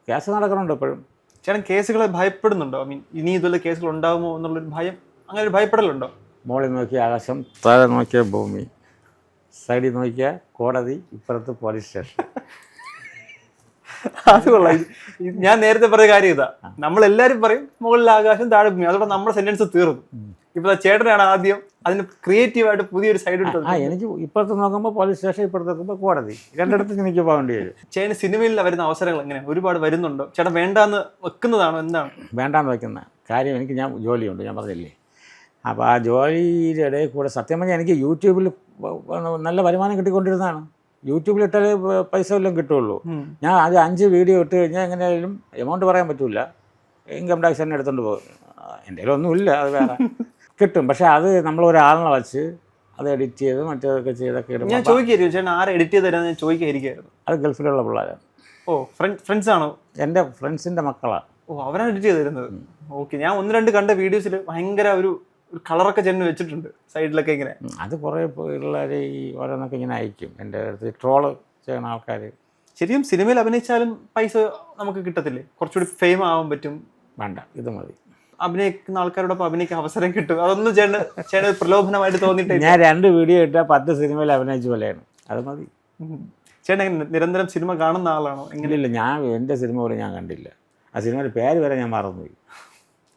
B: കേസ് നടക്കുന്നുണ്ട് ഇപ്പോഴും.
A: ചേട്ടൻ കേസുകളെ ഭയപ്പെടുന്നുണ്ടോ? ഐ മീൻ ഇനി ഇതുപോലെ കേസുകൾ ഉണ്ടാകുമോ എന്നുള്ളൊരു ഭയം അങ്ങനെ ഒരു ഭയപ്പെടലുണ്ടോ?
B: മോളിൽ നോക്കിയ ആകാശം താഴെ നോക്കിയ ഭൂമി സൈഡിൽ നോക്കിയ കോടതി ഇപ്പുറത്ത് പോലീസ് സ്റ്റേഷൻ. (laughs)
A: അത് കൊള്ളാം. ഞാൻ നേരത്തെ പറഞ്ഞ കാര്യം ഇതാ. നമ്മളെല്ലാവരും പറയും മുകളിൽ ആകാശം താഴെ ഭൂമി. അതോടെ നമ്മുടെ സെന്റൻസ് തീർന്നു. ഇപ്പൊ ചേട്ടനാണ് ആദ്യം അതിന് ക്രിയേറ്റീവായിട്ട് പുതിയൊരു സൈഡ് എടുത്തത്.
B: ആ എനിക്ക് ഇപ്പുറത്ത് നോക്കുമ്പോൾ പോലീസ് സ്റ്റേഷൻ ഇപ്പുറത്ത് നോക്കുമ്പോൾ കോടതി. രണ്ടിടത്ത് എനിക്ക് പോകേണ്ടി വരും.
A: ചേട്ടന് സിനിമയിൽ വരുന്ന അവസരങ്ങൾ എങ്ങനെ? ഒരുപാട് വരുന്നുണ്ടോ? ചേട്ടൻ വേണ്ടാന്ന് വെക്കുന്നതാണോ? എന്താണ്?
B: വേണ്ടാന്ന് വെക്കുന്ന കാര്യം എനിക്ക് ഞാൻ ജോലിയുണ്ട് ഞാൻ പറഞ്ഞില്ലേ? അപ്പോൾ ആ ജോലിയുടെ ഇടയിൽ കൂടെ സത്യം പറഞ്ഞാൽ എനിക്ക് യൂട്യൂബിൽ നല്ല വരുമാനം കിട്ടിക്കൊണ്ടിരുന്നതാണ്. യൂട്യൂബിൽ ഇട്ടാലേ പൈസ എല്ലാം കിട്ടുള്ളൂ. ഞാൻ അത് അഞ്ച് വീഡിയോ ഇട്ട് കഴിഞ്ഞാൽ എങ്ങനെയായാലും എമൗണ്ട് പറയാൻ പറ്റില്ല ഇൻകം ടാക്സ് തന്നെ എടുത്തുകൊണ്ട് പോകും. എന്റെ ഒന്നുമില്ല അത് വേറെ. (laughs) കിട്ടും. പക്ഷെ അത് നമ്മൾ ഒരാളിനെ വച്ച് അത് എഡിറ്റ് ചെയ്ത് മറ്റേതൊക്കെ ചെയ്തൊക്കെ
A: ഞാൻ ചോദിക്കായിരിക്കും ചേട്ടൻ ആരെ എഡിറ്റ് ചെയ്ത് ഞാൻ ചോദിക്കായിരിക്കും
B: അത് ഗൾഫിലുള്ള പിള്ളേരാണ്
A: ഓ ഫ്രണ്ട് ഫ്രണ്ട്സ് ആണോ
B: എന്റെ ഫ്രണ്ട്സിന്റെ മക്കളാണ്
A: ഓ അവരാണ് എഡിറ്റ് ചെയ്ത് തരുന്നത്. ഓക്കെ ഞാൻ ഒന്ന് രണ്ട് കണ്ട വീഡിയോസിൽ ഭയങ്കര ഒരു ഒരു കളറൊക്കെ ചെന്ന് വെച്ചിട്ടുണ്ട് സൈഡിലൊക്കെ ഇങ്ങനെ.
B: അത് കുറേ പിള്ളേർ ഈ ഓരോന്നൊക്കെ ഇങ്ങനെ അയക്കും. എന്റെ അടുത്ത് ട്രോൾ ചെയ്യുന്ന ആൾക്കാർ
A: ശരിക്കും സിനിമയിൽ അഭിനയിച്ചാലും പൈസ നമുക്ക് കിട്ടത്തില്ലേ? കുറച്ചുകൂടി ഫെയിം ആവാൻ പറ്റും.
B: വേണ്ട ഇത് മതി.
A: അഭിനയിക്കുന്ന ആൾക്കാരോടൊപ്പം അഭിനയിക്കാൻ അവസരം കിട്ടും. അതൊന്നും ചേട്ടന് ചേട്ടന് പ്രലോഭനമായിട്ട് തോന്നിട്ട്
B: ഞാൻ രണ്ട് വീഡിയോ ഇട്ടാൽ പത്ത് സിനിമയിൽ അഭിനയിച്ച പോലെയാണ്. അത് മതി.
A: ചേട്ടൻ നിരന്തരം സിനിമ കാണുന്ന ആളാണോ? എങ്ങനെ?
B: ഇല്ല ഞാൻ എന്റെ സിനിമ പോലും ഞാൻ കണ്ടില്ല. ആ സിനിമയുടെ പേര് വരെ ഞാൻ മറന്നുപോയി.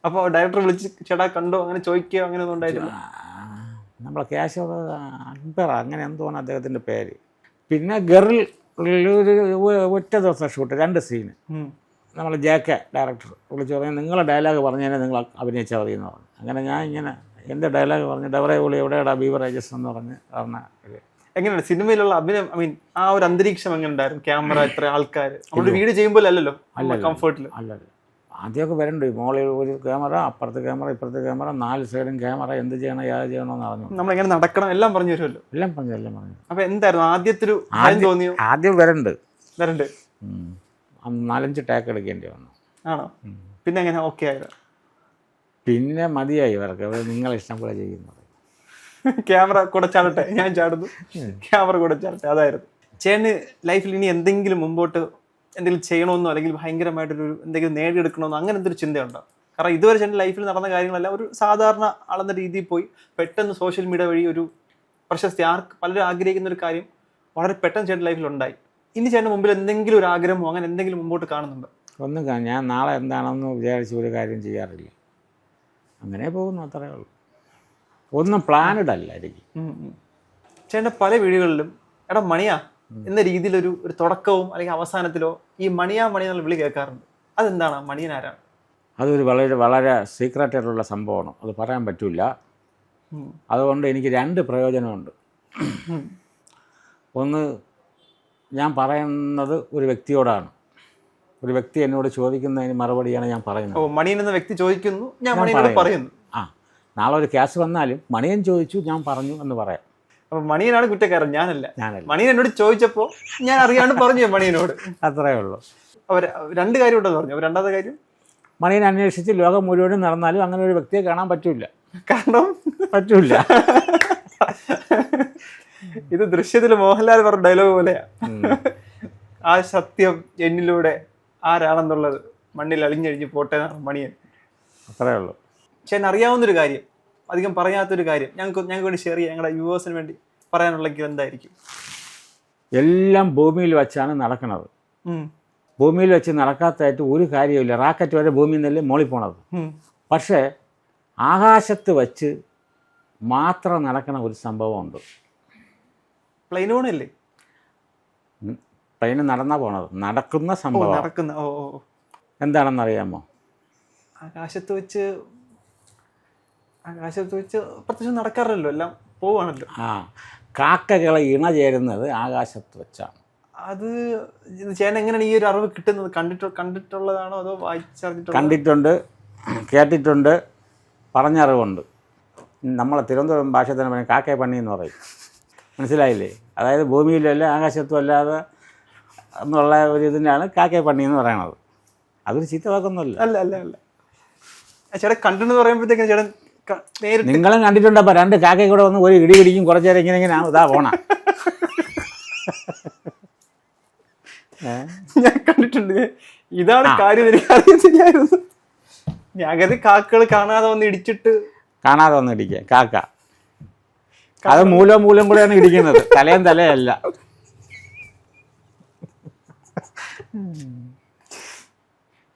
A: അപ്പോൾ ഡയറക്ടർ വിളിച്ച് ചേട്ടാ കണ്ടോ? അങ്ങനെ ചോദിക്കുകയോ അങ്ങനെ ഒന്നും ഉണ്ടായിട്ടില്ല?
B: നമ്മളെ ക്യാഷ് അക്ബർ അങ്ങനെ എന്തോന്ന് അദ്ദേഹത്തിന്റെ പേര്. പിന്നെ ഗറിൽ ഒരു ഒറ്റ ദിവസം ഷൂട്ട് രണ്ട് സീന്. നമ്മൾ ജെ കെ ഡയറക്ടർ വിളിച്ച് പറഞ്ഞു നിങ്ങളുടെ ഡയലോഗ് പറഞ്ഞു കഴിഞ്ഞാൽ നിങ്ങൾ അഭിനയിച്ചാൽ മതി എന്ന് പറഞ്ഞു. അങ്ങനെ ഞാൻ ഇങ്ങനെ എന്റെ ഡയലോഗ് പറഞ്ഞു? ഡെവറെ വിളി എവിടെയാടാ ബീവറേജസ് എന്ന് പറഞ്ഞ് പറഞ്ഞ
A: എങ്ങനെയാണ്? സിനിമയിലുള്ള അഭിനയം ഐ മീൻ ആ ഒരു അന്തരീക്ഷം എങ്ങനെ ഉണ്ടായിരുന്നു? ക്യാമറ ഇത്ര ആൾക്കാർ നമ്മുടെ വീട് ചെയ്യുമ്പോൾ അല്ലല്ലോ? അല്ല കംഫർട്ടിൽ
B: അല്ലല്ലോ. ആദ്യമൊക്കെ വരണ്ട്. മോളിൽ ഒരു ക്യാമറ അപ്പുറത്തെ ക്യാമറ ഇപ്പുറത്തെ ക്യാമറ നാല് സൈഡും ക്യാമറ എന്ത് ചെയ്യണം ഏത് ചെയ്യണമെന്ന് പറഞ്ഞു
A: നമ്മൾ എങ്ങനെ നടക്കണം എല്ലാം പറഞ്ഞു തരുമല്ലോ?
B: എല്ലാം പറഞ്ഞു എല്ലാം പറഞ്ഞു.
A: അപ്പൊ എന്തായിരുന്നു? ആദ്യത്തെ ഒരു ആദ്യം തോന്നിയോ?
B: ആദ്യം വരണ്ട്.
A: വരണ്ട്.
B: നാലഞ്ച് ടാക്ക് എടുക്കേണ്ടി വന്നു.
A: ആണോ? പിന്നെ എങ്ങനെ? ഓക്കെ ആയത്.
B: പിന്നെ മതിയായി ഇവർക്ക്. നിങ്ങൾ ഇഷ്ടം പോലെ ചെയ്യുന്നത്.
A: ക്യാമറ കൂടെ ചാടട്ടെ? ഞാൻ ചാടുന്നു. ക്യാമറ കൂടെ ചാടട്ടെ? അതായിരുന്നു. ചേട്ടന് ലൈഫിൽ ഇനി എന്തെങ്കിലും മുമ്പോട്ട് എന്തെങ്കിലും ചെയ്യണമെന്നോ അല്ലെങ്കിൽ ഭയങ്കരമായിട്ടൊരു എന്തെങ്കിലും നേടിയെടുക്കണമെന്നോ അങ്ങനെ എന്തൊരു ചിന്തയുണ്ടോ? കാരണം ഇതുവരെ ചേട്ടന്റെ ലൈഫിൽ നടന്ന കാര്യങ്ങളല്ല. ഒരു സാധാരണ ആളെന്ന രീതിയിൽ പോയി പെട്ടെന്ന് സോഷ്യൽ മീഡിയ വഴി ഒരു പ്രശസ്തി ആർക്ക് പലരും ആഗ്രഹിക്കുന്ന ഒരു കാര്യം വളരെ പെട്ടെന്ന് ചേട്ടന്റെ ലൈഫിൽ ഉണ്ടായി. ഇനി ചേട്ടന്റെ മുമ്പിൽ എന്തെങ്കിലും ഒരു ആഗ്രഹമോ അങ്ങനെ എന്തെങ്കിലും മുമ്പോട്ട് കാണുന്നുണ്ടോ?
B: ഒന്നും ഞാൻ നാളെ എന്താണെന്ന് വിചാരിച്ച് ഒരു കാര്യം ചെയ്യാറില്ല. അങ്ങനെ പോകുന്നു അത്രേ ഉള്ളൂ. ഒന്നും പ്ലാനഡ് അല്ല എനിക്ക്.
A: ചേട്ടന്റെ പല വീടുകളിലും എടാ മണിയാ എന്ന രീതിയിലൊരു ഒരു തുടക്കവും അല്ലെങ്കിൽ അവസാനത്തിലോ ഈ മണിയാ മണി എന്നുള്ള വിളി കേൾക്കാറുണ്ട്. അതെന്താണ്? മണിയൻ ആരാണ്?
B: അതൊരു വളരെ വളരെ സീക്രട്ടായിട്ടുള്ള സംഭവമാണ്. അത് പറയാൻ പറ്റില്ല അതുകൊണ്ട് എനിക്ക് രണ്ട് പ്രയോജനമുണ്ട്. ഒന്ന് ഞാൻ പറയുന്നത് ഒരു വ്യക്തിയോടാണ്. ഒരു വ്യക്തി എന്നോട് ചോദിക്കുന്നതിന് മറുപടിയാണ് ഞാൻ
A: ഓ
B: പറയുന്നത്
A: മണിയൻ എന്ന വ്യക്തി ചോദിക്കുന്നു ഞാൻ മണിയനോട്
B: പറയുന്നു. ആ നാളെ ഒരു കേസ് വന്നാലും മണിയൻ ചോദിച്ചു ഞാൻ പറഞ്ഞു എന്ന് പറയാം.
A: അപ്പൊ മണിയനാണ് കുറ്റക്കാരൻ ഞാനല്ല.
B: ഞാനല്ല.
A: മണിയൻ എന്നോട് ചോദിച്ചപ്പോൾ ഞാൻ അറിയാണ്ട് പറഞ്ഞു മണിയനോട്.
B: അത്രേ ഉള്ളൂ.
A: അവർ രണ്ട് കാര്യം ഉണ്ടെന്ന് പറഞ്ഞു. രണ്ടാമത്തെ കാര്യം?
B: മണിയൻ അന്വേഷിച്ച് ലോകം മുഴുവനും നടന്നാലും അങ്ങനെ ഒരു വ്യക്തിയെ കാണാൻ പറ്റില്ല
A: കാരണം?
B: പറ്റില്ല (laughs)
A: ഇത് ദൃശ്യത്തിൽ മോഹൻലാൽ പറഞ്ഞ ഡയലോഗ് പോലെയാ. ആ സത്യം എന്നിലൂടെ ആരാണെന്നുള്ളത് മണ്ണിൽ അളിഞ്ഞഴിഞ്ഞ് പോട്ടെ മണിയൻ.
B: അത്രേ ഉള്ളൂ.
A: പക്ഷെ അറിയാവുന്നൊരു കാര്യം അധികം പറയാത്തൊരു കാര്യം ഞങ്ങൾക്ക് ഞങ്ങൾക്ക് വേണ്ടി ഷെയർ ചെയ്യാം. ഞങ്ങളുടെ യുവേഴ്സിന് വേണ്ടി പറയാനുള്ളെങ്കിൽ എന്തായിരിക്കും?
B: എല്ലാം ഭൂമിയിൽ വെച്ചാണ് നടക്കുന്നത്. ഭൂമിയിൽ വെച്ച് നടക്കാത്തതായിട്ട് ഒരു കാര്യമില്ല റാക്കറ്റ് വരെ ഭൂമിയിൽ നിന്നല്ലേ മോളി പോണത്. പക്ഷേ ആകാശത്ത് വച്ച് മാത്രം നടക്കണ ഒരു സംഭവമുണ്ട്.
A: പ്ലെയിൻ ഓണല്ലേ?
B: പ്ലെയിന് നടന്നാ പോണത്. നടക്കുന്ന സംഭവം.
A: നടക്കുന്ന. ഓ ഓ ഓ.
B: എന്താണെന്ന് അറിയാമോ
A: ആകാശത്ത് വെച്ച് ആകാശത്ത് വെച്ച് പ്രത്യേകിച്ച് നടക്കാറില്ലല്ലോ എല്ലാം പോവാണല്ലോ.
B: ആ. കാക്കകളെ ഇണ ചേരുന്നത് ആകാശത്ത് വെച്ചാണ്.
A: അത് ചേന ചേട്ടൻ എങ്ങനെയാണ് ഈ ഒരു അറിവ് കിട്ടുന്നത്? കണ്ടിട്ട് കണ്ടിട്ടുള്ളതാണോ അതോ വായിച്ചറിഞ്ഞിട്ടുള്ളതാണോ?
B: കണ്ടിട്ടുണ്ട് കേട്ടിട്ടുണ്ട് പറഞ്ഞറിവുണ്ട്. നമ്മളെ തിരുവനന്തപുരം ഭാഷ തന്നെ പറയും കാക്കയെ പണി എന്ന് പറയും. മനസ്സിലായില്ലേ? അതായത് ഭൂമിയിലല്ല ആകാശത്തും അല്ലാതെ എന്നുള്ള ഒരു ഇതിനാണ് കാക്കയെ പണി എന്ന് പറയണത്. അതൊരു ചീത്ത വാക്കൊന്നുമല്ല.
A: അല്ല അല്ല അല്ല. ചേട്ടൻ കണ്ടെന്ന് പറയുമ്പോഴത്തേക്കും ചേട്ടൻ
B: നിങ്ങളും കണ്ടിട്ടുണ്ടപ്പോൾ രണ്ട് കാക്കയും കൂടെ വന്ന് ഒരു ഇടി പിടിക്കും കുറച്ച് നേരം ഇങ്ങനെ ഇങ്ങനെ ഇതാ പോണ (laughs)
A: ഞാൻ കണ്ടിട്ടുണ്ട്. ഇതാണ് കാര്യം എനിക്ക് അറിയത്തില്ലായിരുന്നു. ഞാൻ കാക്കകൾ കാണാതെ വന്ന് ഇടിച്ചിട്ട്
B: കാണാതെ വന്ന് ഇടിക്കുക. കാക്ക. അത് മൂലം മൂലം കൂടെയാണ് ഇടിക്കുന്നത് തലയും തലയല്ല.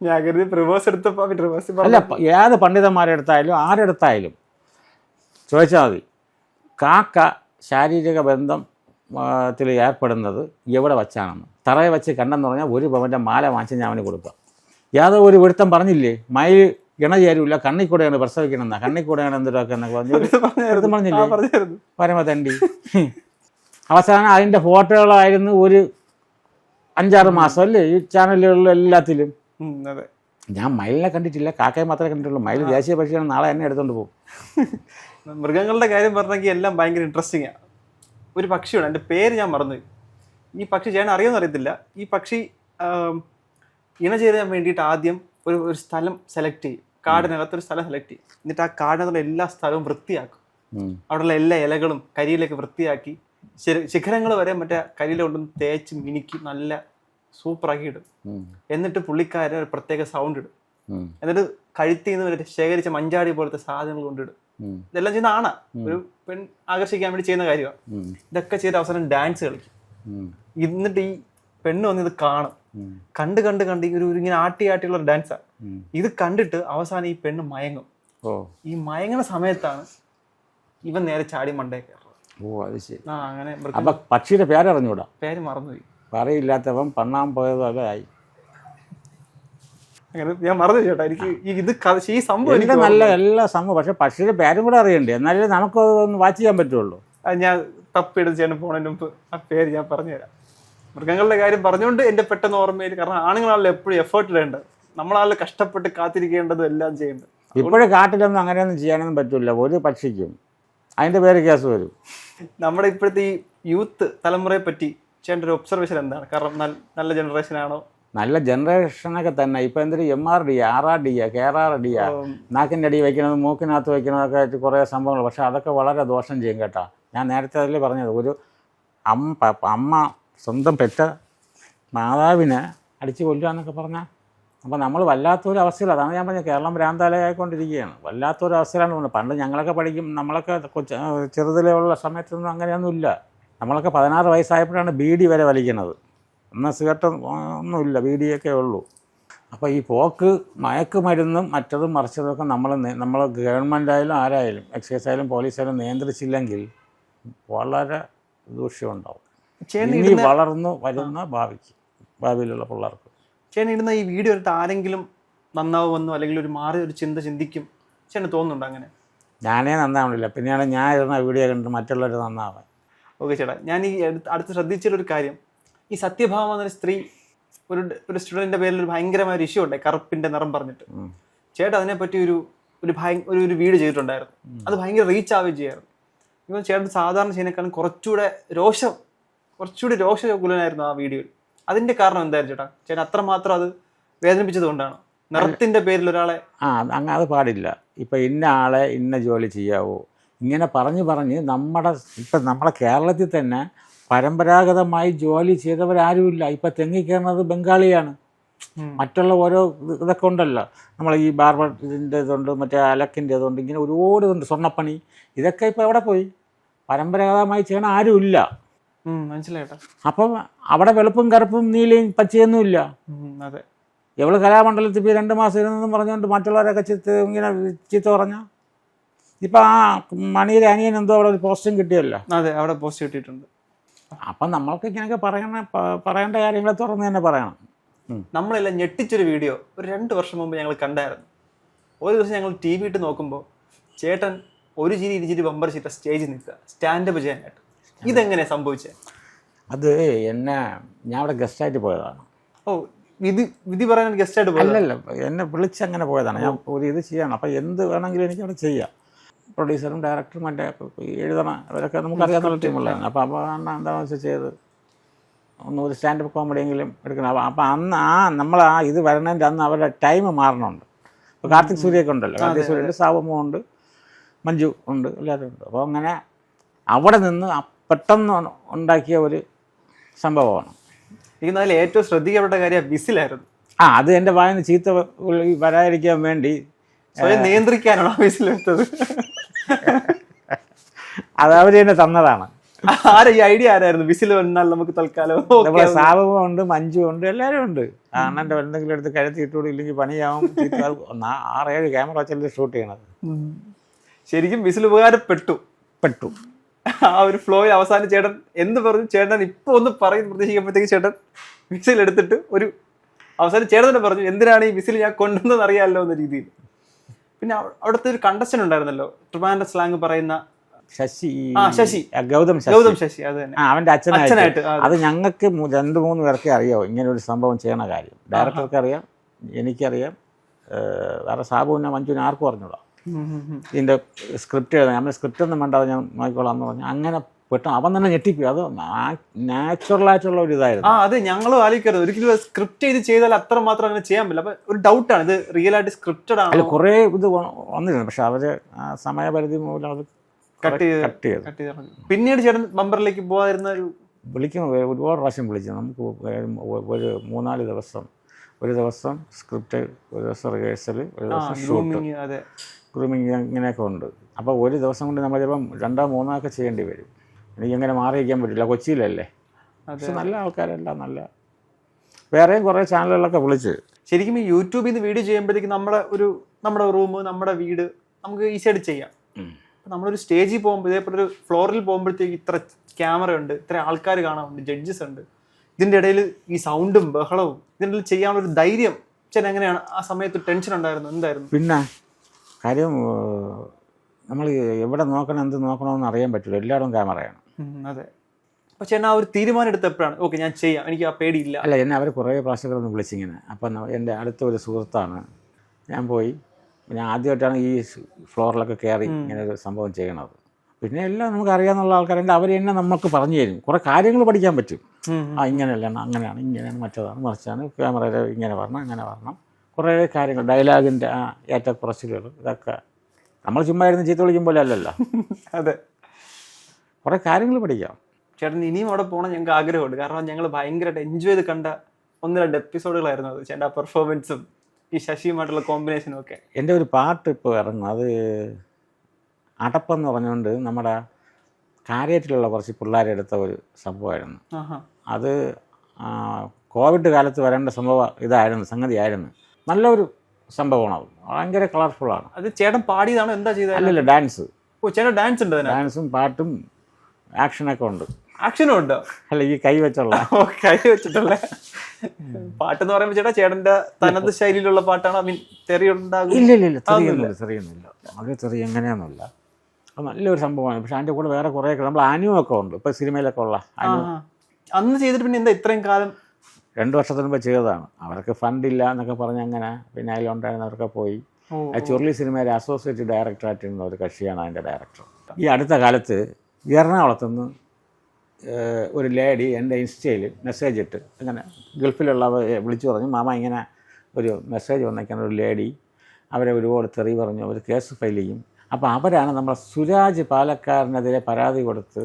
A: ഞാൻ കരുതി റിവേഴ്സ് എടുത്തപ്പോ റിവേഴ്സ്
B: അല്ല ഏത് പണ്ഡിതന്മാരെ എടുത്തായാലും ആരെടുത്തായാലും ചോദിച്ചാൽ മതി. കാക്ക ശാരീരിക ബന്ധം ത്തിൽ ഏർപ്പെടുന്നത് എവിടെ വച്ചാണെന്ന്. തറയെ വെച്ച് കണ്ടെന്ന് പറഞ്ഞാൽ ഒരു പവന്റെ മാല വാങ്ങിച്ച് ഞാൻ അവന് കൊടുക്കാം. യാതൊരു ഒരു ഒരുത്തം പറഞ്ഞില്ലേ? മയിൽ ഇണ കണ്ണി കണ്ണിൽ കൂടെയാണ് പ്രസവിക്കണമെന്നാ കണ്ണിൽ കൂടെയാണ് എന്തൊക്കെ എന്നൊക്കെ പറഞ്ഞു പറഞ്ഞില്ലേ പരമതണ്ടി. അവസാനം അതിന്റെ ഫോട്ടോകളായിരുന്നു ഒരു അഞ്ചാറ് മാസം അല്ലേ? ഈ ചാനലുകളിലും എല്ലാത്തിലും. ഞാൻ മയിലിനെ കണ്ടിട്ടില്ല കാക്കയെ മാത്രമേ കണ്ടിട്ടുള്ളൂ. മയിൽ ദേശീയ പക്ഷിയാണ് നാളെ എന്നെ എടുത്തോണ്ട് പോകും.
A: മൃഗങ്ങളുടെ കാര്യം പറഞ്ഞെങ്കിൽ എല്ലാം ഭയങ്കര ഇൻട്രസ്റ്റിംഗ് ആണ് ഒരു പക്ഷിയാണ് എന്റെ പേര് ഞാൻ മറന്നു ഈ പക്ഷി ചേട്ടൻ അറിയുമെന്ന് അറിയത്തില്ല. ഈ പക്ഷി ഇണ ചേരാൻ വേണ്ടിയിട്ട് ആദ്യം ഒരു ഒരു സ്ഥലം സെലക്ട് ചെയ്യും. കാടിനകത്ത് ഒരു സ്ഥലം സെലക്ട് ചെയ്യും. എന്നിട്ട് ആ കാടിനകത്തുള്ള എല്ലാ സ്ഥലവും വൃത്തിയാക്കും. അവിടെയുള്ള എല്ലാ ഇലകളും കരിയിലേക്ക് വൃത്തിയാക്കി ശിഖരങ്ങൾ വരെ മറ്റേ കരിയില കൊണ്ടൊന്ന് തേച്ച് മിനുക്കി നല്ല സൂപ്പറാക്കി ഇടും. എന്നിട്ട് പുള്ളിക്കാരൻ ഒരു പ്രത്യേക സൗണ്ട് ഇടും. എന്നിട്ട് കഴുത്തിൽ നിന്ന് വരെ ശേഖരിച്ച മഞ്ചാടി പോലത്തെ സാധനങ്ങൾ കൊണ്ടിടും. ഇതെല്ലാം ചെയ്യുന്ന ആണ ഒരു പെൺ ആകർഷിക്കാൻ വേണ്ടി ചെയ്യുന്ന കാര്യമാണ് ഇതൊക്കെ ചെയ്ത അവസരം ഡാൻസ് കളിക്കും. എന്നിട്ട് ഈ പെണ്ണ് വന്ന് ഇത് കാണും. കണ്ട് കണ്ട് കണ്ട് ഈ ഒരു ഇങ്ങനെ ആട്ടി ആട്ടിയുള്ള ഡാൻസാണ്. ഇത് കണ്ടിട്ട് അവസാനം ഈ പെണ്ണ് മയങ്ങും.
B: ഓ.
A: ഈ മയങ്ങുന്ന സമയത്താണ് ഇവൻ നേരെ ചാടി മണ്ടേ കയറുന്നത്.
B: ഓ അത് ശരി.
A: ആ അങ്ങനെ
B: അപ്പം പക്ഷിയുടെ പേരറിഞ്ഞൂടാ?
A: പേര് മറന്നുപോയി.
B: പറയില്ലാത്തവൻ പണ്ണാൻ പോയതുപോലെ ആയി.
A: അങ്ങനെ ഞാൻ മറന്നു ചേട്ടാ എനിക്ക് ഈ ഇത് ഈ സംഭവം
B: നല്ല എല്ലാ സംഭവം പക്ഷെ പക്ഷിയുടെ പേരും കൂടെ അറിയണ്ടേ? എന്നാലേ നമുക്ക് ഒന്ന് വാച്ച് ചെയ്യാൻ പറ്റുള്ളൂ.
A: അത് ഞാൻ തപ്പിയെടുത്ത് ചേട്ടൻ പോണതിന് മുമ്പ് ആ പേര് ഞാൻ പറഞ്ഞുതരാം. മൃഗങ്ങളുടെ കാര്യം പറഞ്ഞുകൊണ്ട് എന്റെ പെട്ടെന്ന് ഓർമ്മയിൽ കാരണം ആണുങ്ങളാണല്ലോ എപ്പോഴും എഫേർട്ട് ഇടേണ്ടത്. നമ്മളാണല്ലോ കഷ്ടപ്പെട്ട് കാത്തിരിക്കേണ്ടതും എല്ലാം ചെയ്യേണ്ടത്
B: ഇപ്പോഴും കാട്ടിലൊന്നും അങ്ങനെയൊന്നും ചെയ്യാനൊന്നും പറ്റില്ല ഒരു പക്ഷിക്കും. അതിന്റെ പേര് കേസ് വരും.
A: നമ്മുടെ ഇപ്പോഴത്തെ ഈ യൂത്ത് തലമുറയെ പറ്റി ചേട്ടന്റെ ഒരു ഒബ്സർവേഷൻ എന്താണ്? കാരണം നല്ല- നല്ല ജനറേഷൻ ആണോ?
B: നല്ല ജനറേഷനൊക്കെ തന്നെ. ഇപ്പം എന്തൊരു M R D R R D K R R D നാക്കിന്റെ അടി വയ്ക്കണത് മൂക്കിനകത്ത് വയ്ക്കണതൊക്കെ ആയിട്ട് കുറേ സംഭവങ്ങൾ. പക്ഷേ അതൊക്കെ വളരെ ദോഷം ചെയ്യും കേട്ടോ. ഞാൻ നേരത്തെ അതിൽ പറഞ്ഞത് ഒരു അമ്മ അമ്മ സ്വന്തം പെറ്റ മാതാവിനെ അടിച്ചു കൊല്ലുക എന്നൊക്കെ പറഞ്ഞാൽ അപ്പോൾ നമ്മൾ വല്ലാത്തൊരു അവസ്ഥയിൽ അതാണ് ഞാൻ പറഞ്ഞത്. കേരളം ഭ്രാന്താലയായിക്കൊണ്ടിരിക്കുകയാണ്. വല്ലാത്തൊരു അവസ്ഥയിലാണ് പോകുന്നത്. പണ്ട് ഞങ്ങളൊക്കെ പഠിക്കും നമ്മളൊക്കെ കൊച്ചു ചെറുതിലുള്ള സമയത്തൊന്നും അങ്ങനെയൊന്നുമില്ല നമ്മളൊക്കെ പതിനാറ് വയസ്സായപ്പോഴാണ് ബീഡി വരെ വലിക്കുന്നത്. എന്നാൽ സിഗരറ്റ് ഒന്നുമില്ല ബീഡിയൊക്കെ ഉള്ളൂ. അപ്പോൾ ഈ പോക്ക് മയക്കുമരുന്നും മറ്റതും മറിച്ചതൊക്കെ നമ്മൾ നമ്മൾ ഗവൺമെന്റ് ആയാലും ആരായാലും എക്സൈസ് ആയാലും പോലീസായാലും നിയന്ത്രിച്ചില്ലെങ്കിൽ വളരെ ദൂഷ്യമുണ്ടാവും ഇനി വളർന്നു വരുന്ന ഭാവിക്ക് ഭാവിയിലുള്ള പിള്ളേർക്ക്.
A: ചേട്ടൻ ഇടുന്ന ഈ വീഡിയോ എടുത്ത് ആരെങ്കിലും നന്നാവുമെന്നോ അല്ലെങ്കിൽ ഒരു മാറി ഒരു ചിന്ത ചിന്തിക്കും ചേട്ടന് തോന്നുന്നുണ്ടോ അങ്ങനെ?
B: ഞാനേ നന്നാവണില്ല. പിന്നെയാണ് ഞാൻ ഇടുന്ന വീഡിയോ കണ്ടിട്ട് മറ്റുള്ളവർ നന്നാവാൻ.
A: ഓക്കെ ചേട്ടാ ഞാൻ ഈ അടുത്ത് ശ്രദ്ധിച്ചൊരു കാര്യം. ഈ സത്യഭാമ എന്നൊരു സ്ത്രീ ഒരു ഒരു സ്റ്റുഡന്റിന്റെ പേരിൽ ഒരു ഭയങ്കരമായ ഒരു ഇഷ്യൂ ഉണ്ടായി കറുപ്പിന്റെ നിറം പറഞ്ഞിട്ട്. ചേട്ടാ അതിനെപ്പറ്റി ഒരു ഒരു ഭയ ഒരു ഒരു വീഡിയോ ചെയ്തിട്ടുണ്ടായിരുന്നു. അത് ഭയങ്കര റീച്ച് ആവുകയും ചെയ്യായിരുന്നു. ഇപ്പം ചേട്ടൻ സാധാരണ ചെയ്യുന്നേക്കാളും കുറച്ചുകൂടെ രോഷം കുറച്ചുകൂടി രോഷകുലനായിരുന്നു ആ വീഡിയോയിൽ. അതിന്റെ കാരണം എന്തായിരുന്നു ചേട്ടാ? ചേട്ടൻ അത്രമാത്രം അത് വേദനിപ്പിച്ചത് കൊണ്ടാണ് നിറത്തിന്റെ പേരിൽ ഒരാളെ
B: ആ അങ്ങ് അത് പാടില്ല. ഇപ്പം ഇന്ന ആളെ ഇന്ന ജോലി ചെയ്യാവോ? ഇങ്ങനെ പറഞ്ഞു പറഞ്ഞ് നമ്മുടെ ഇപ്പം നമ്മുടെ കേരളത്തിൽ തന്നെ പരമ്പരാഗതമായി ജോലി ചെയ്തവരാരുമില്ല. ഇപ്പം തെങ്ങിക്കയറുന്നത് ബംഗാളിയാണ്. മറ്റുള്ള ഓരോ ഇതൊക്കെ ഉണ്ടല്ലോ. നമ്മൾ ഈ ബാർബറിന്റെ ഇതുണ്ട് മറ്റേ അലക്കിന്റെ ഇതുണ്ട് ഇങ്ങനെ ഒരുപാട് ഇതുണ്ട്. സ്വർണപ്പണി. ഇതൊക്കെ ഇപ്പോൾ എവിടെ പോയി? പരമ്പരാഗതമായി ചെയ്യണ ആരുമില്ല.
A: ഉം, മനസ്സിലായി
B: അപ്പം അവിടെ വെളുപ്പും കറുപ്പും നീലയും പച്ചയൊന്നും
A: ഇല്ല. അതെ.
B: എവൾ കലാമണ്ഡലത്തിൽ പോയി രണ്ട് മാസം ഇരുന്നെന്ന് പറഞ്ഞുകൊണ്ട് മറ്റുള്ളവരൊക്കെ ചിത്ത് ഇങ്ങനെ ചീത്ത പറഞ്ഞ? ഇപ്പം ആ മണിയുടെ അനിയൻ എന്തോ അവിടെ ഒരു പോസ്റ്റും കിട്ടിയല്ലോ.
A: അതെ അവിടെ പോസ്റ്റ് കിട്ടിയിട്ടുണ്ട്.
B: അപ്പം നമ്മൾക്ക് ഇങ്ങനെയൊക്കെ പറയണ പറയേണ്ട കാര്യങ്ങളെ തുറന്ന് തന്നെ പറയണം.
A: നമ്മളെല്ലാം ഞെട്ടിച്ചൊരു വീഡിയോ ഒരു രണ്ട് വർഷം മുമ്പ് ഞങ്ങൾ കണ്ടായിരുന്നു. ഒരു ദിവസം ഞങ്ങൾ ടി വി ഇട്ട് നോക്കുമ്പോൾ ചേട്ടൻ ഒരു ചിരി ഇരുചിരി ബമ്പർ ചീറ്റ സ്റ്റേജിൽ നിൽക്കുക. സ്റ്റാൻഡപ്പ് ചെയ്യാനായിട്ട്. ഇതെങ്ങനെ സംഭവിച്ചത്
B: അത് എന്നെ ഞാൻ അവിടെ ഗസ്റ്റായിട്ട് പോയതാണ്.
A: ഓ വിധി വിധി പറയാൻ ഗസ്റ്റായിട്ട് പോയത്?
B: അല്ലല്ല എന്നെ വിളിച്ചങ്ങനെ പോയതാണ്. ഞാൻ ഒരു ഇത് ചെയ്യണം അപ്പം എന്ത് വേണമെങ്കിലും എനിക്ക് അവിടെ ചെയ്യാം. പ്രൊഡ്യൂസറും ഡയറക്ടറും മറ്റേ എഴുതണം അവരൊക്കെ നമുക്കറിയാവുന്ന ടീമുള്ളതാണ് അപ്പോൾ അപ്പോൾ എന്താണെന്ന് വെച്ചാൽ ചെയ്ത്? ഒന്ന് ഒരു സ്റ്റാൻഡപ്പ് കോമഡിയെങ്കിലും എടുക്കണം. അപ്പോൾ അപ്പോൾ അന്ന് ആ നമ്മൾ ആ ഇത് വരണതിന്റെ അന്ന് അവരുടെ ടൈം മാറണമുണ്ട് ഇപ്പോൾ കാർത്തിക് സൂര്യൊക്കെ ഉണ്ടല്ലോ. കാർത്തിക് സൂര്യയുണ്ട് സാവമ്മ ഉണ്ട് മഞ്ജു ഉണ്ട് എല്ലാവരും ഉണ്ട്. അപ്പോൾ അങ്ങനെ അവിടെ നിന്ന് പെട്ടെന്ന് ഉണ്ടാക്കിയ ഒരു സംഭവമാണ്.
A: എനിക്ക് അതിൽ ഏറ്റവും ശ്രദ്ധിക്കപ്പെട്ട കാര്യം വിസിലായിരുന്നു.
B: ആ അത് എന്റെ വായന ചീത്ത വരാതിരിക്കാൻ വേണ്ടി
A: സ്വയം നിയന്ത്രിക്കാനാണ് ആ വിസിലെടുത്തത്?
B: അത് അവർ തന്നെ തന്നതാണ്.
A: ആരാ ഈ ഐഡിയ ആരായിരുന്നു? വിസിൽ വന്നാൽ നമുക്ക് തൽക്കാലം
B: സാബവും ഉണ്ട് മഞ്ജു ഉണ്ട് എല്ലാവരും ഉണ്ട്. അണ്ണന്റെ എന്തെങ്കിലും എടുത്ത് കഴുത്തി ഇട്ടുകൂടി ഇല്ലെങ്കിൽ പണിയാവും ആറേഴ് ക്യാമറ വെച്ചല്ലേ ഷൂട്ട് ചെയ്യണത്.
A: ശരിക്കും വിസിൽ ഉപകാരപ്പെട്ടു.
B: പെട്ടു.
A: ആ ഒരു ഫ്ലോയിൽ അവസാനം ചേട്ടൻ എന്ത് പറഞ്ഞു? ചേട്ടൻ ഇപ്പൊ ഒന്ന് പറയും പ്രതീക്ഷിക്കുമ്പോഴത്തേക്ക് ചേട്ടൻ വിസിൽ എടുത്തിട്ട് ഒരു അവസാനം ചേട്ടൻ തന്നെ പറഞ്ഞു എന്തിനാണ് ഈ വിസിൽ ഞാൻ കൊണ്ടുവന്നത് അറിയാമല്ലോ എന്ന രീതിയിൽ. പിന്നെ അവ- അവിടുത്തെ ഒരു കണ്ടസ്റ്റൻ ഉണ്ടായിരുന്നല്ലോ ട്രിവാൻഡ്ര സ്ലാങ് പറയുന്ന
B: ശശി
A: ശശി.
B: ഗൗതം
A: ഗൗതം ശശി അത് തന്നെ.
B: ആ അവന്റെ അച്ഛനായിട്ട്.
A: അതെ.
B: ഞങ്ങൾക്ക് രണ്ട് മൂന്ന് പേർക്കേ അറിയാവൂ ഇങ്ങനെ ഒരു സംഭവം ചെയ്യണ കാര്യം. ഡയറക്ടർക്ക് അറിയാം എനിക്കറിയാം വേറെ സാബുവിനെ മഞ്ജുവിനെ ആർക്കും
A: അറിഞ്ഞോളാം.
B: ഇതിന്റെ സ്ക്രിപ്റ്റ് എഴുതാൻ നമ്മൾ സ്ക്രിപ്റ്റ് ഒന്നും വേണ്ട ഞാൻ നോക്കിക്കോളാം എന്ന് പറഞ്ഞു. അങ്ങനെ പെട്ടെന്ന് അവൻ തന്നെ ഞെട്ടിപ്പോയി. അത് നാച്ചുറൽ ആയിട്ടുള്ള
A: ഒരു
B: ഇതായിരുന്നു.
A: ആ അത് ഞങ്ങൾ ആലോചിക്കരുത്. ഒരിക്കലും സ്ക്രിപ്റ്റ് ചെയ്ത് ചെയ്താൽ അത്ര മാത്രം അങ്ങനെ ചെയ്യാൻ പറ്റില്ല. അപ്പൊ ഒരു ഡൗട്ടാണ് ഇത് റിയൽ ആയിട്ട് സ്ക്രിപ്റ്റഡ് ആണ്?
B: കുറേ ഇത് വന്നിരുന്നു. പക്ഷെ അവർ സമയപരിധി മൂലം അത്
A: കട്ട് ചെയ്ത്
B: കട്ട് ചെയ്തു.
A: പിന്നീട് ചേട്ടൻ ബമ്പറിലേക്ക് പോകാതിരുന്ന ഒരു
B: വിളിക്കുന്ന. വേ- ഒരുപാട് പ്രാവശ്യം വിളിച്ചു. നമുക്ക് ഒരു മൂന്നാൽ ദിവസം. ഒരു ദിവസം സ്ക്രിപ്റ്റ് ഒരു ദിവസം റിഹേഴ്സൽ ഒരു ദിവസം
A: ഷൂട്ടിങ് അതെ.
B: ഗ്രൂമിങ് ഇങ്ങനെയൊക്കെ ഉണ്ട്. അപ്പോൾ ഒരു ദിവസം കൊണ്ട് നമ്മൾ ചിലപ്പം രണ്ടോ മൂന്നോ ഒക്കെ ചെയ്യേണ്ടി വരും. എനിക്കങ്ങനെ മാറിയിരിക്കാൻ പറ്റില്ല. കൊച്ചിയിലല്ലേ? പക്ഷെ നല്ല ആൾക്കാരല്ല നല്ല. വേറെയും കുറേ ചാനലുകളൊക്കെ വിളിച്ച്.
A: ശരിക്കും ഈ യൂട്യൂബിൽ നിന്ന് വീഡിയോ ചെയ്യുമ്പോഴത്തേക്ക് നമ്മുടെ ഒരു നമ്മുടെ റൂം നമ്മുടെ വീട് നമുക്ക് ഈ സൈഡ് ചെയ്യാം. നമ്മളൊരു സ്റ്റേജിൽ പോകുമ്പോൾ ഇതേപോലെ ഒരു ഫ്ലോറിൽ പോകുമ്പോഴത്തേക്ക് ഇത്ര ക്യാമറ ഉണ്ട് ഇത്ര ആൾക്കാർ കാണാനുണ്ട് ജഡ്ജസ് ഉണ്ട്. ഇതിന്റെ ഇടയിൽ ഈ സൗണ്ടും ബഹളവും ഇതിന്റെ ചെയ്യാനുള്ള ഒരു ധൈര്യം. ചേട്ടൻ എങ്ങനെയാണ്? ആ സമയത്ത് ടെൻഷൻ ഉണ്ടായിരുന്നു? എന്തായിരുന്നു?
B: പിന്നെ കാര്യം നമ്മൾ എവിടെ നോക്കണം എന്ത് നോക്കണമെന്ന് അറിയാൻ പറ്റില്ല. എല്ലായിടവും ക്യാമറയാണ്
A: അതെ. പക്ഷെ എന്നാ ഒരു തീരുമാനം എടുത്തപ്പോഴാണ് ഓക്കെ ഞാൻ ചെയ്യാം. എനിക്ക് ആ പേടിയില്ല.
B: അല്ല എന്നെ അവർ കുറേ പ്രാവശ്യങ്ങളൊന്ന് വിളിച്ചിങ്ങനെ. അപ്പം എന്റെ അടുത്ത ഒരു സുഹൃത്താണ്. ഞാൻ പോയി. ഞാൻ ആദ്യമായിട്ടാണ് ഈ ഫ്ലോറിലൊക്കെ കയറി ഇങ്ങനെ ഒരു സംഭവം ചെയ്യണത്. പിന്നെ എല്ലാം നമുക്ക് അറിയാമെന്നുള്ള ആൾക്കാരുണ്ട്. അവർ തന്നെ നമുക്ക് പറഞ്ഞു തരും. കുറേ കാര്യങ്ങൾ പഠിക്കാൻ പറ്റും. ആ ഇങ്ങനെയല്ല അങ്ങനെയാണ് ഇങ്ങനെയാണ് മറ്റേതാണ് മറിച്ചാണ് ക്യാമറയിൽ ഇങ്ങനെ വരണം അങ്ങനെ വരണം. കുറേ കാര്യങ്ങൾ ഡയലോഗിന്റെ ആ ഏറ്റക്കുറച്ചിലുകൾ ഇതൊക്കെ. നമ്മൾ ചുമ്മാ ഇരുന്ന് ചീത്ത വിളിക്കും പോലെ അല്ലല്ലോ. (laughs)
A: അതെ.
B: കുറേ കാര്യങ്ങൾ പഠിക്കാം.
A: ചേട്ടൻ ഇനിയും അവിടെ പോകണം ഞങ്ങൾക്ക് ആഗ്രഹമുണ്ട്. കാരണം ഞങ്ങൾ ഭയങ്കരമായിട്ട് എൻജോയ് ചെയ്ത് കണ്ട ഒന്ന് രണ്ട് എപ്പിസോഡുകളായിരുന്നു അത്. ചേട്ടന്റെ ആ പെർഫോമൻസും ഈ ശശിയുമായിട്ടുള്ള കോമ്പിനേഷനും ഒക്കെ.
B: എന്റെ ഒരു പാട്ട് ഇപ്പോൾ ഇറങ്ങും. അത് അടപ്പെന്ന് പറഞ്ഞുകൊണ്ട് നമ്മുടെ കാര്യത്തിലുള്ള കുറച്ച് പിള്ളേരെടുത്ത ഒരു സംഭവമായിരുന്നു. അത് കോവിഡ് കാലത്ത് വരേണ്ട സംഭവം ഇതായിരുന്നു സംഗതിയായിരുന്നു. നല്ലൊരു സംഭവമാണ് അത് ഭയങ്കര കളർഫുള്ളാണ്
A: അത് ചേട്ടൻ പാടിയതാണ്? എന്താ ചെയ്തത്?
B: അല്ലല്ല ഡാൻസ്
A: ഓ ചേട്ടൻ ഡാൻസ് ഉണ്ട്
B: ഡാൻസും പാട്ടും ആക്ഷനൊക്കെ ഉണ്ട്.
A: ആക്ഷനും ഉണ്ടോ.
B: അല്ല ഈ കൈ വെച്ചുള്ള.
A: ഓ, കൈ വെച്ചിട്ടുള്ള പാട്ടെന്ന് പറയുമ്പോൾ ചേട്ടാ ചേട്ടന്റെ തനത് ശൈലിയിലുള്ള പാട്ടാണ്? ഐ മീൻ തെറി ഉണ്ടാകും
B: ഇല്ല ഇല്ല ഇല്ല തെറിയൊന്നുമില്ല. അത് ചെറിയ എങ്ങനെയാണെന്നില്ല അത് നല്ലൊരു സംഭവമാണ്. പക്ഷെ അതിന്റെ കൂടെ വേറെ കുറേ നമ്മൾ ആനുവൊക്കെ ഉണ്ട്. ഇപ്പോൾ സിനിമയിലൊക്കെ ഉള്ള അനു
A: അന്ന് ചെയ്തിട്ട് പിന്നെ എന്താ ഇത്രയും കാലം
B: രണ്ട് വർഷത്തിന് മുമ്പ് ചെയ്തതാണ്. അവർക്ക് ഫണ്ടില്ല എന്നൊക്കെ പറഞ്ഞ് അങ്ങനെ പിന്നെ അതിലുണ്ടായിരുന്നവരൊക്കെ പോയി. ആ ചുരുളി സിനിമയിലെ അസോസിയേറ്റ് ഡയറക്ടറായിട്ടിരുന്ന ഒരു കക്ഷിയാണ് അതിന്റെ ഡയറക്ടർ ഈ അടുത്ത കാലത്ത് എറണാകുളത്തുനിന്ന് നിന്ന് ഒരു ലേഡി എന്റെ ഇൻസ്റ്റയിൽ മെസ്സേജ് ഇട്ട് അങ്ങനെ ഗൾഫിലുള്ളവർ വിളിച്ചു പറഞ്ഞു മാമ ഇങ്ങനെ ഒരു മെസ്സേജ് വന്നേക്കുന്ന ഒരു ലേഡി അവരെ ഒരുപാട് തെറി പറഞ്ഞു അവർ കേസ് ഫയൽ ചെയ്യും. അപ്പോൾ അവരാണ് നമ്മളെ സുരാജ് പാലക്കാരനെതിരെ പരാതി കൊടുത്ത്.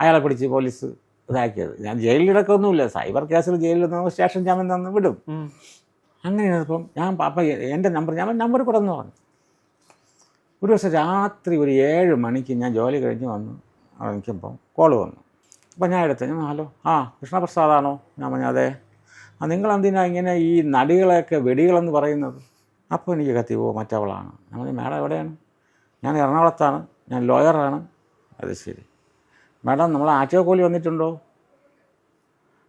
B: അയാളെ പിടിച്ച് പോലീസ് ഇതാക്കിയത്. ഞാൻ ജയിലിലടക്കമൊന്നുമില്ല സൈബർ കേസിൽ ജയിലിൽ നിന്ന് സ്റ്റേഷൻ ജാമ്യം തന്ന് വിടും.
A: അങ്ങനെ
B: അങ്ങനെയാണ് ഇപ്പം ഞാൻ പാപ്പ എന്റെ നമ്പർ ഞാൻ നമ്പർ കൊടുന്ന് പറഞ്ഞു. ഒരു ദിവസം രാത്രി ഒരു ഏഴ് മണിക്ക് ഞാൻ ജോലി കഴിഞ്ഞ് വന്ന് അവിടെ നിൽക്കുമ്പം കോൾ വന്നു. അപ്പം ഞാൻ എടുത്തു ഞാൻ ഹലോ ആ കൃഷ്ണപ്രസാദാണോ? ഞാൻ പറഞ്ഞു അതെ. ആ നിങ്ങളെന്തിനാ ഇങ്ങനെ ഈ നടികളെയൊക്കെ വെടികളെന്ന് പറയുന്നത്? അപ്പോൾ എനിക്ക് കത്തി പോകും മറ്റവളാണ്. ഞാൻ പറഞ്ഞു മാഡം എവിടെയാണ്? ഞാൻ എറണാകുളത്താണ്. ഞാൻ ലോയറാണ് അത് ശരി. മാഡം നമ്മൾ ആറ്റുകോലി വന്നിട്ടുണ്ടോ?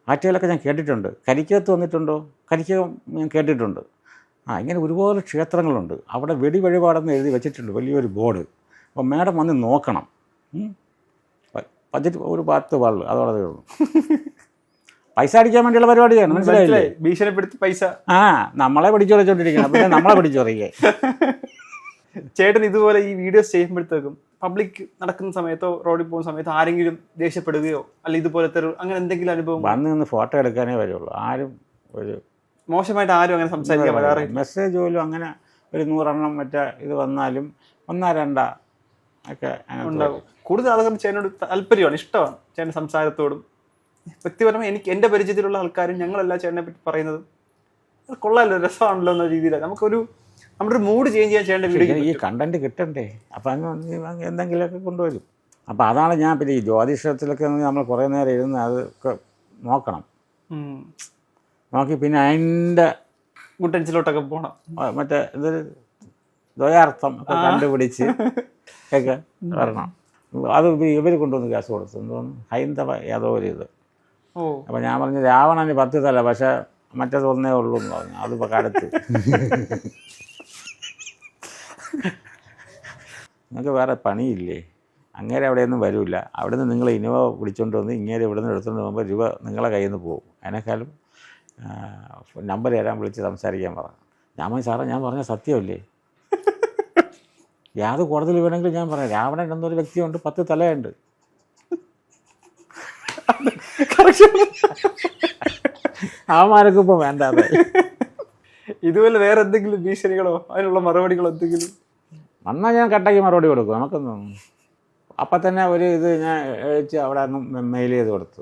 B: ആറ്റുകലൊക്കെ ഞാൻ കേട്ടിട്ടുണ്ട്. കരിക്കകത്ത് വന്നിട്ടുണ്ടോ? കരിക്കകം ഞാൻ കേട്ടിട്ടുണ്ട്. ആ ഇങ്ങനെ ഒരുപാട് ക്ഷേത്രങ്ങളുണ്ട്. അവിടെ വെടി വഴിപാടെന്ന് എഴുതി വെച്ചിട്ടുണ്ട് വലിയൊരു ബോർഡ്. അപ്പോൾ മാഡം വന്ന് നോക്കണം. ബജറ്റ് ബഡ്ജറ്റ് ഒരു പത്ത് പാളിൽ അതോടെ തീർന്നു പൈസ അടിക്കാൻ വേണ്ടിയുള്ള പരിപാടിയാണ് മനസ്സിലായില്ലേ?
A: മനസ്സിലായി. ഭീഷണിപ്പെടുത്തി പൈസ.
B: ആ നമ്മളെ പിടിച്ചുറച്ചോണ്ടിരിക്കണം പിന്നെ നമ്മളെ പിടിച്ചുറയ്ക്കേ (laughs)
A: ചേട്ടൻ ഇതുപോലെ ഈ വീഡിയോസ് ചെയ്യുമ്പോഴത്തേക്കും പബ്ലിക് നടക്കുന്ന സമയത്തോ റോഡിൽ പോകുന്ന സമയത്തോ ആരെങ്കിലും ദേഷ്യപ്പെടുകയോ അല്ല ഇതുപോലത്തെ ഒരു അങ്ങനെ എന്തെങ്കിലും അനുഭവം?
B: വന്ന് നിന്ന് ഫോട്ടോ എടുക്കാനേ വരുള്ളൂ. ആരും ഒരു
A: മോശമായിട്ട് ആരും അങ്ങനെ സംസാരിക്കാൻ വരാറില്ല.
B: മെസ്സേജ് പോലും അങ്ങനെ ഒരു നൂറെണ്ണം മറ്റേ ഇത് വന്നാലും ഒന്നാ രണ്ടാ ഒക്കെ
A: ഉണ്ടാവും. കൂടുതൽ ആളുകൾ ചേനോട് താല്പര്യമാണ് ഇഷ്ടമാണ് ചേട്ടൻ സംസാരത്തോടും. വ്യക്തിപരമായി എനിക്ക് എന്റെ പരിചയത്തിലുള്ള ആൾക്കാരും ഞങ്ങളെല്ലാം ചേട്ടനെ പറ്റി പറയുന്നത്. "അത് കൊള്ളാമല്ലോ രസമാണല്ലോ എന്ന രീതിയിലാണ്. നമുക്കൊരു നമ്മുടെ മൂഡ് ചേഞ്ച് ചെയ്യാൻ
B: ചെയ്യേണ്ട
A: വീഡിയോ
B: ഈ കണ്ടന്റ് കിട്ടണ്ടേ? അപ്പം അങ്ങ് എന്തെങ്കിലുമൊക്കെ കൊണ്ടുവരും. അപ്പോൾ അതാണ് ഞാൻ പിന്നെ ഈ ജ്യോതിഷത്തിലൊക്കെ നമ്മൾ കുറേ നേരം ഇരുന്ന് അതൊക്കെ നോക്കണം. നോക്കി പിന്നെ അതിന്റെ
A: ഗുട്ടൻസിലോട്ടൊക്കെ പോകണം
B: മറ്റേ ഇതൊരു ദ്വയാർത്ഥം ഒക്കെ കണ്ടുപിടിച്ച് ഒക്കെ വരണം. അത് ഇവർ കൊണ്ടുവന്ന് കേസ് കൊടുത്തു. എന്തോന്ന്? ഹൈന്ദവ ഏതോ ഒരു ഇത് അപ്പം ഞാൻ പറഞ്ഞു രാവണന് പത്ത് തല പക്ഷേ മറ്റേത് ഒന്നേ ഉള്ളൂ എന്ന് പറഞ്ഞു. അതിപ്പോൾ കാലത്ത് (laughs) നിങ്ങൾക്ക് വേറെ പണിയില്ലേ? അവിടെ അവിടെയൊന്നും വരില്ല അവിടെ നിന്ന് നിങ്ങൾ ഇനോവ പിടിച്ചോണ്ട് വന്ന് ഇങ്ങനെ ഇവിടെ നിന്ന് എടുത്തുകൊണ്ട് പോകുമ്പോൾ രൂപ നിങ്ങളെ കയ്യിൽ നിന്ന് പോകും. അതിനേക്കാളും നമ്പർ തരാൻ വിളിച്ച് സംസാരിക്കാൻ പറഞ്ഞു ഞാൻ പറഞ്ഞു സാറേ ഞാൻ പറഞ്ഞ സത്യമല്ലേ? യാത് കൂടുതൽ വേണമെങ്കിൽ ഞാൻ പറയാം. രാവണൻ എന്നൊരു വ്യക്തിയുണ്ട് പത്ത് തലയുണ്ട്. അവന്മാരൊക്കെ ഇപ്പം വേണ്ടാതെ
A: ഇതുപോലെ വേറെ എന്തെങ്കിലും ഭീഷണികളോ അതിനുള്ള മറുപടികളോ എന്തെങ്കിലും?
B: വന്നാൽ ഞാൻ കട്ടയ്ക്ക് മറുപടി കൊടുക്കും. നമുക്കൊന്നും അപ്പം തന്നെ ഒരു ഇത് ഞാൻ അയച്ച് അവിടെ മെയിൽ ചെയ്ത് കൊടുത്തു.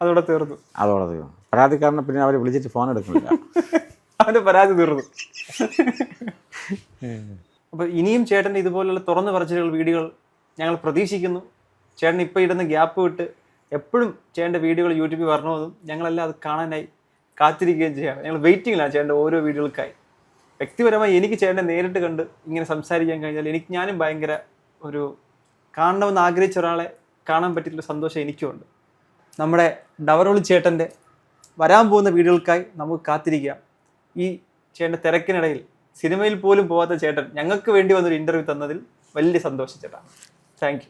A: അതോടെ തീർന്നു.
B: അതോടെ തീർന്നു. പരാതിക്കാരനെ പിന്നെ അവർ വിളിച്ചിട്ട് ഫോൺ എടുക്കുന്നില്ല. (laughs)
A: അവന്റെ പരാതി തീർന്നു. അപ്പോൾ ഇനിയും ചേട്ടന്റെ ഇതുപോലുള്ള തുറന്നു പറച്ചിലുകൾ വീഡിയോകൾ ഞങ്ങൾ പ്രതീക്ഷിക്കുന്നു. ചേട്ടൻ ഇപ്പോൾ ഇടുന്ന ഗ്യാപ്പ് വിട്ട് എപ്പോഴും ചേട്ടന്റെ വീഡിയോകൾ യൂട്യൂബിൽ വരണമെന്നും ഞങ്ങളെല്ലാം അത് കാണാനായി കാത്തിരിക്കുകയും ചെയ്യണം ഞങ്ങൾ വെയിറ്റിങ്ങിലാണ് ചേട്ടന്റെ ഓരോ വീഡിയോകൾക്കായി. വ്യക്തിപരമായി എനിക്ക് ചേട്ടനെ നേരിട്ട് കണ്ട് ഇങ്ങനെ സംസാരിക്കാൻ കഴിഞ്ഞാൽ എനിക്ക് ഞാനും ഭയങ്കര ഒരു കാണണമെന്ന് ആഗ്രഹിച്ച ഒരാളെ കാണാൻ പറ്റിയിട്ടുള്ള സന്തോഷം എനിക്കുമുണ്ട് നമ്മുടെ ഡവറോളി ചേട്ടന്റെ വരാൻ പോകുന്ന വീഡിയോകൾക്കായി നമുക്ക് കാത്തിരിക്കാം. ഈ ചേട്ടന്റെ തിരക്കിനിടയിൽ സിനിമയിൽ പോലും പോകാത്ത ചേട്ടൻ ഞങ്ങൾക്ക് വേണ്ടി വന്നൊരു ഇന്റർവ്യൂ തന്നതിൽ വലിയ സന്തോഷം ചേട്ടാ. താങ്ക്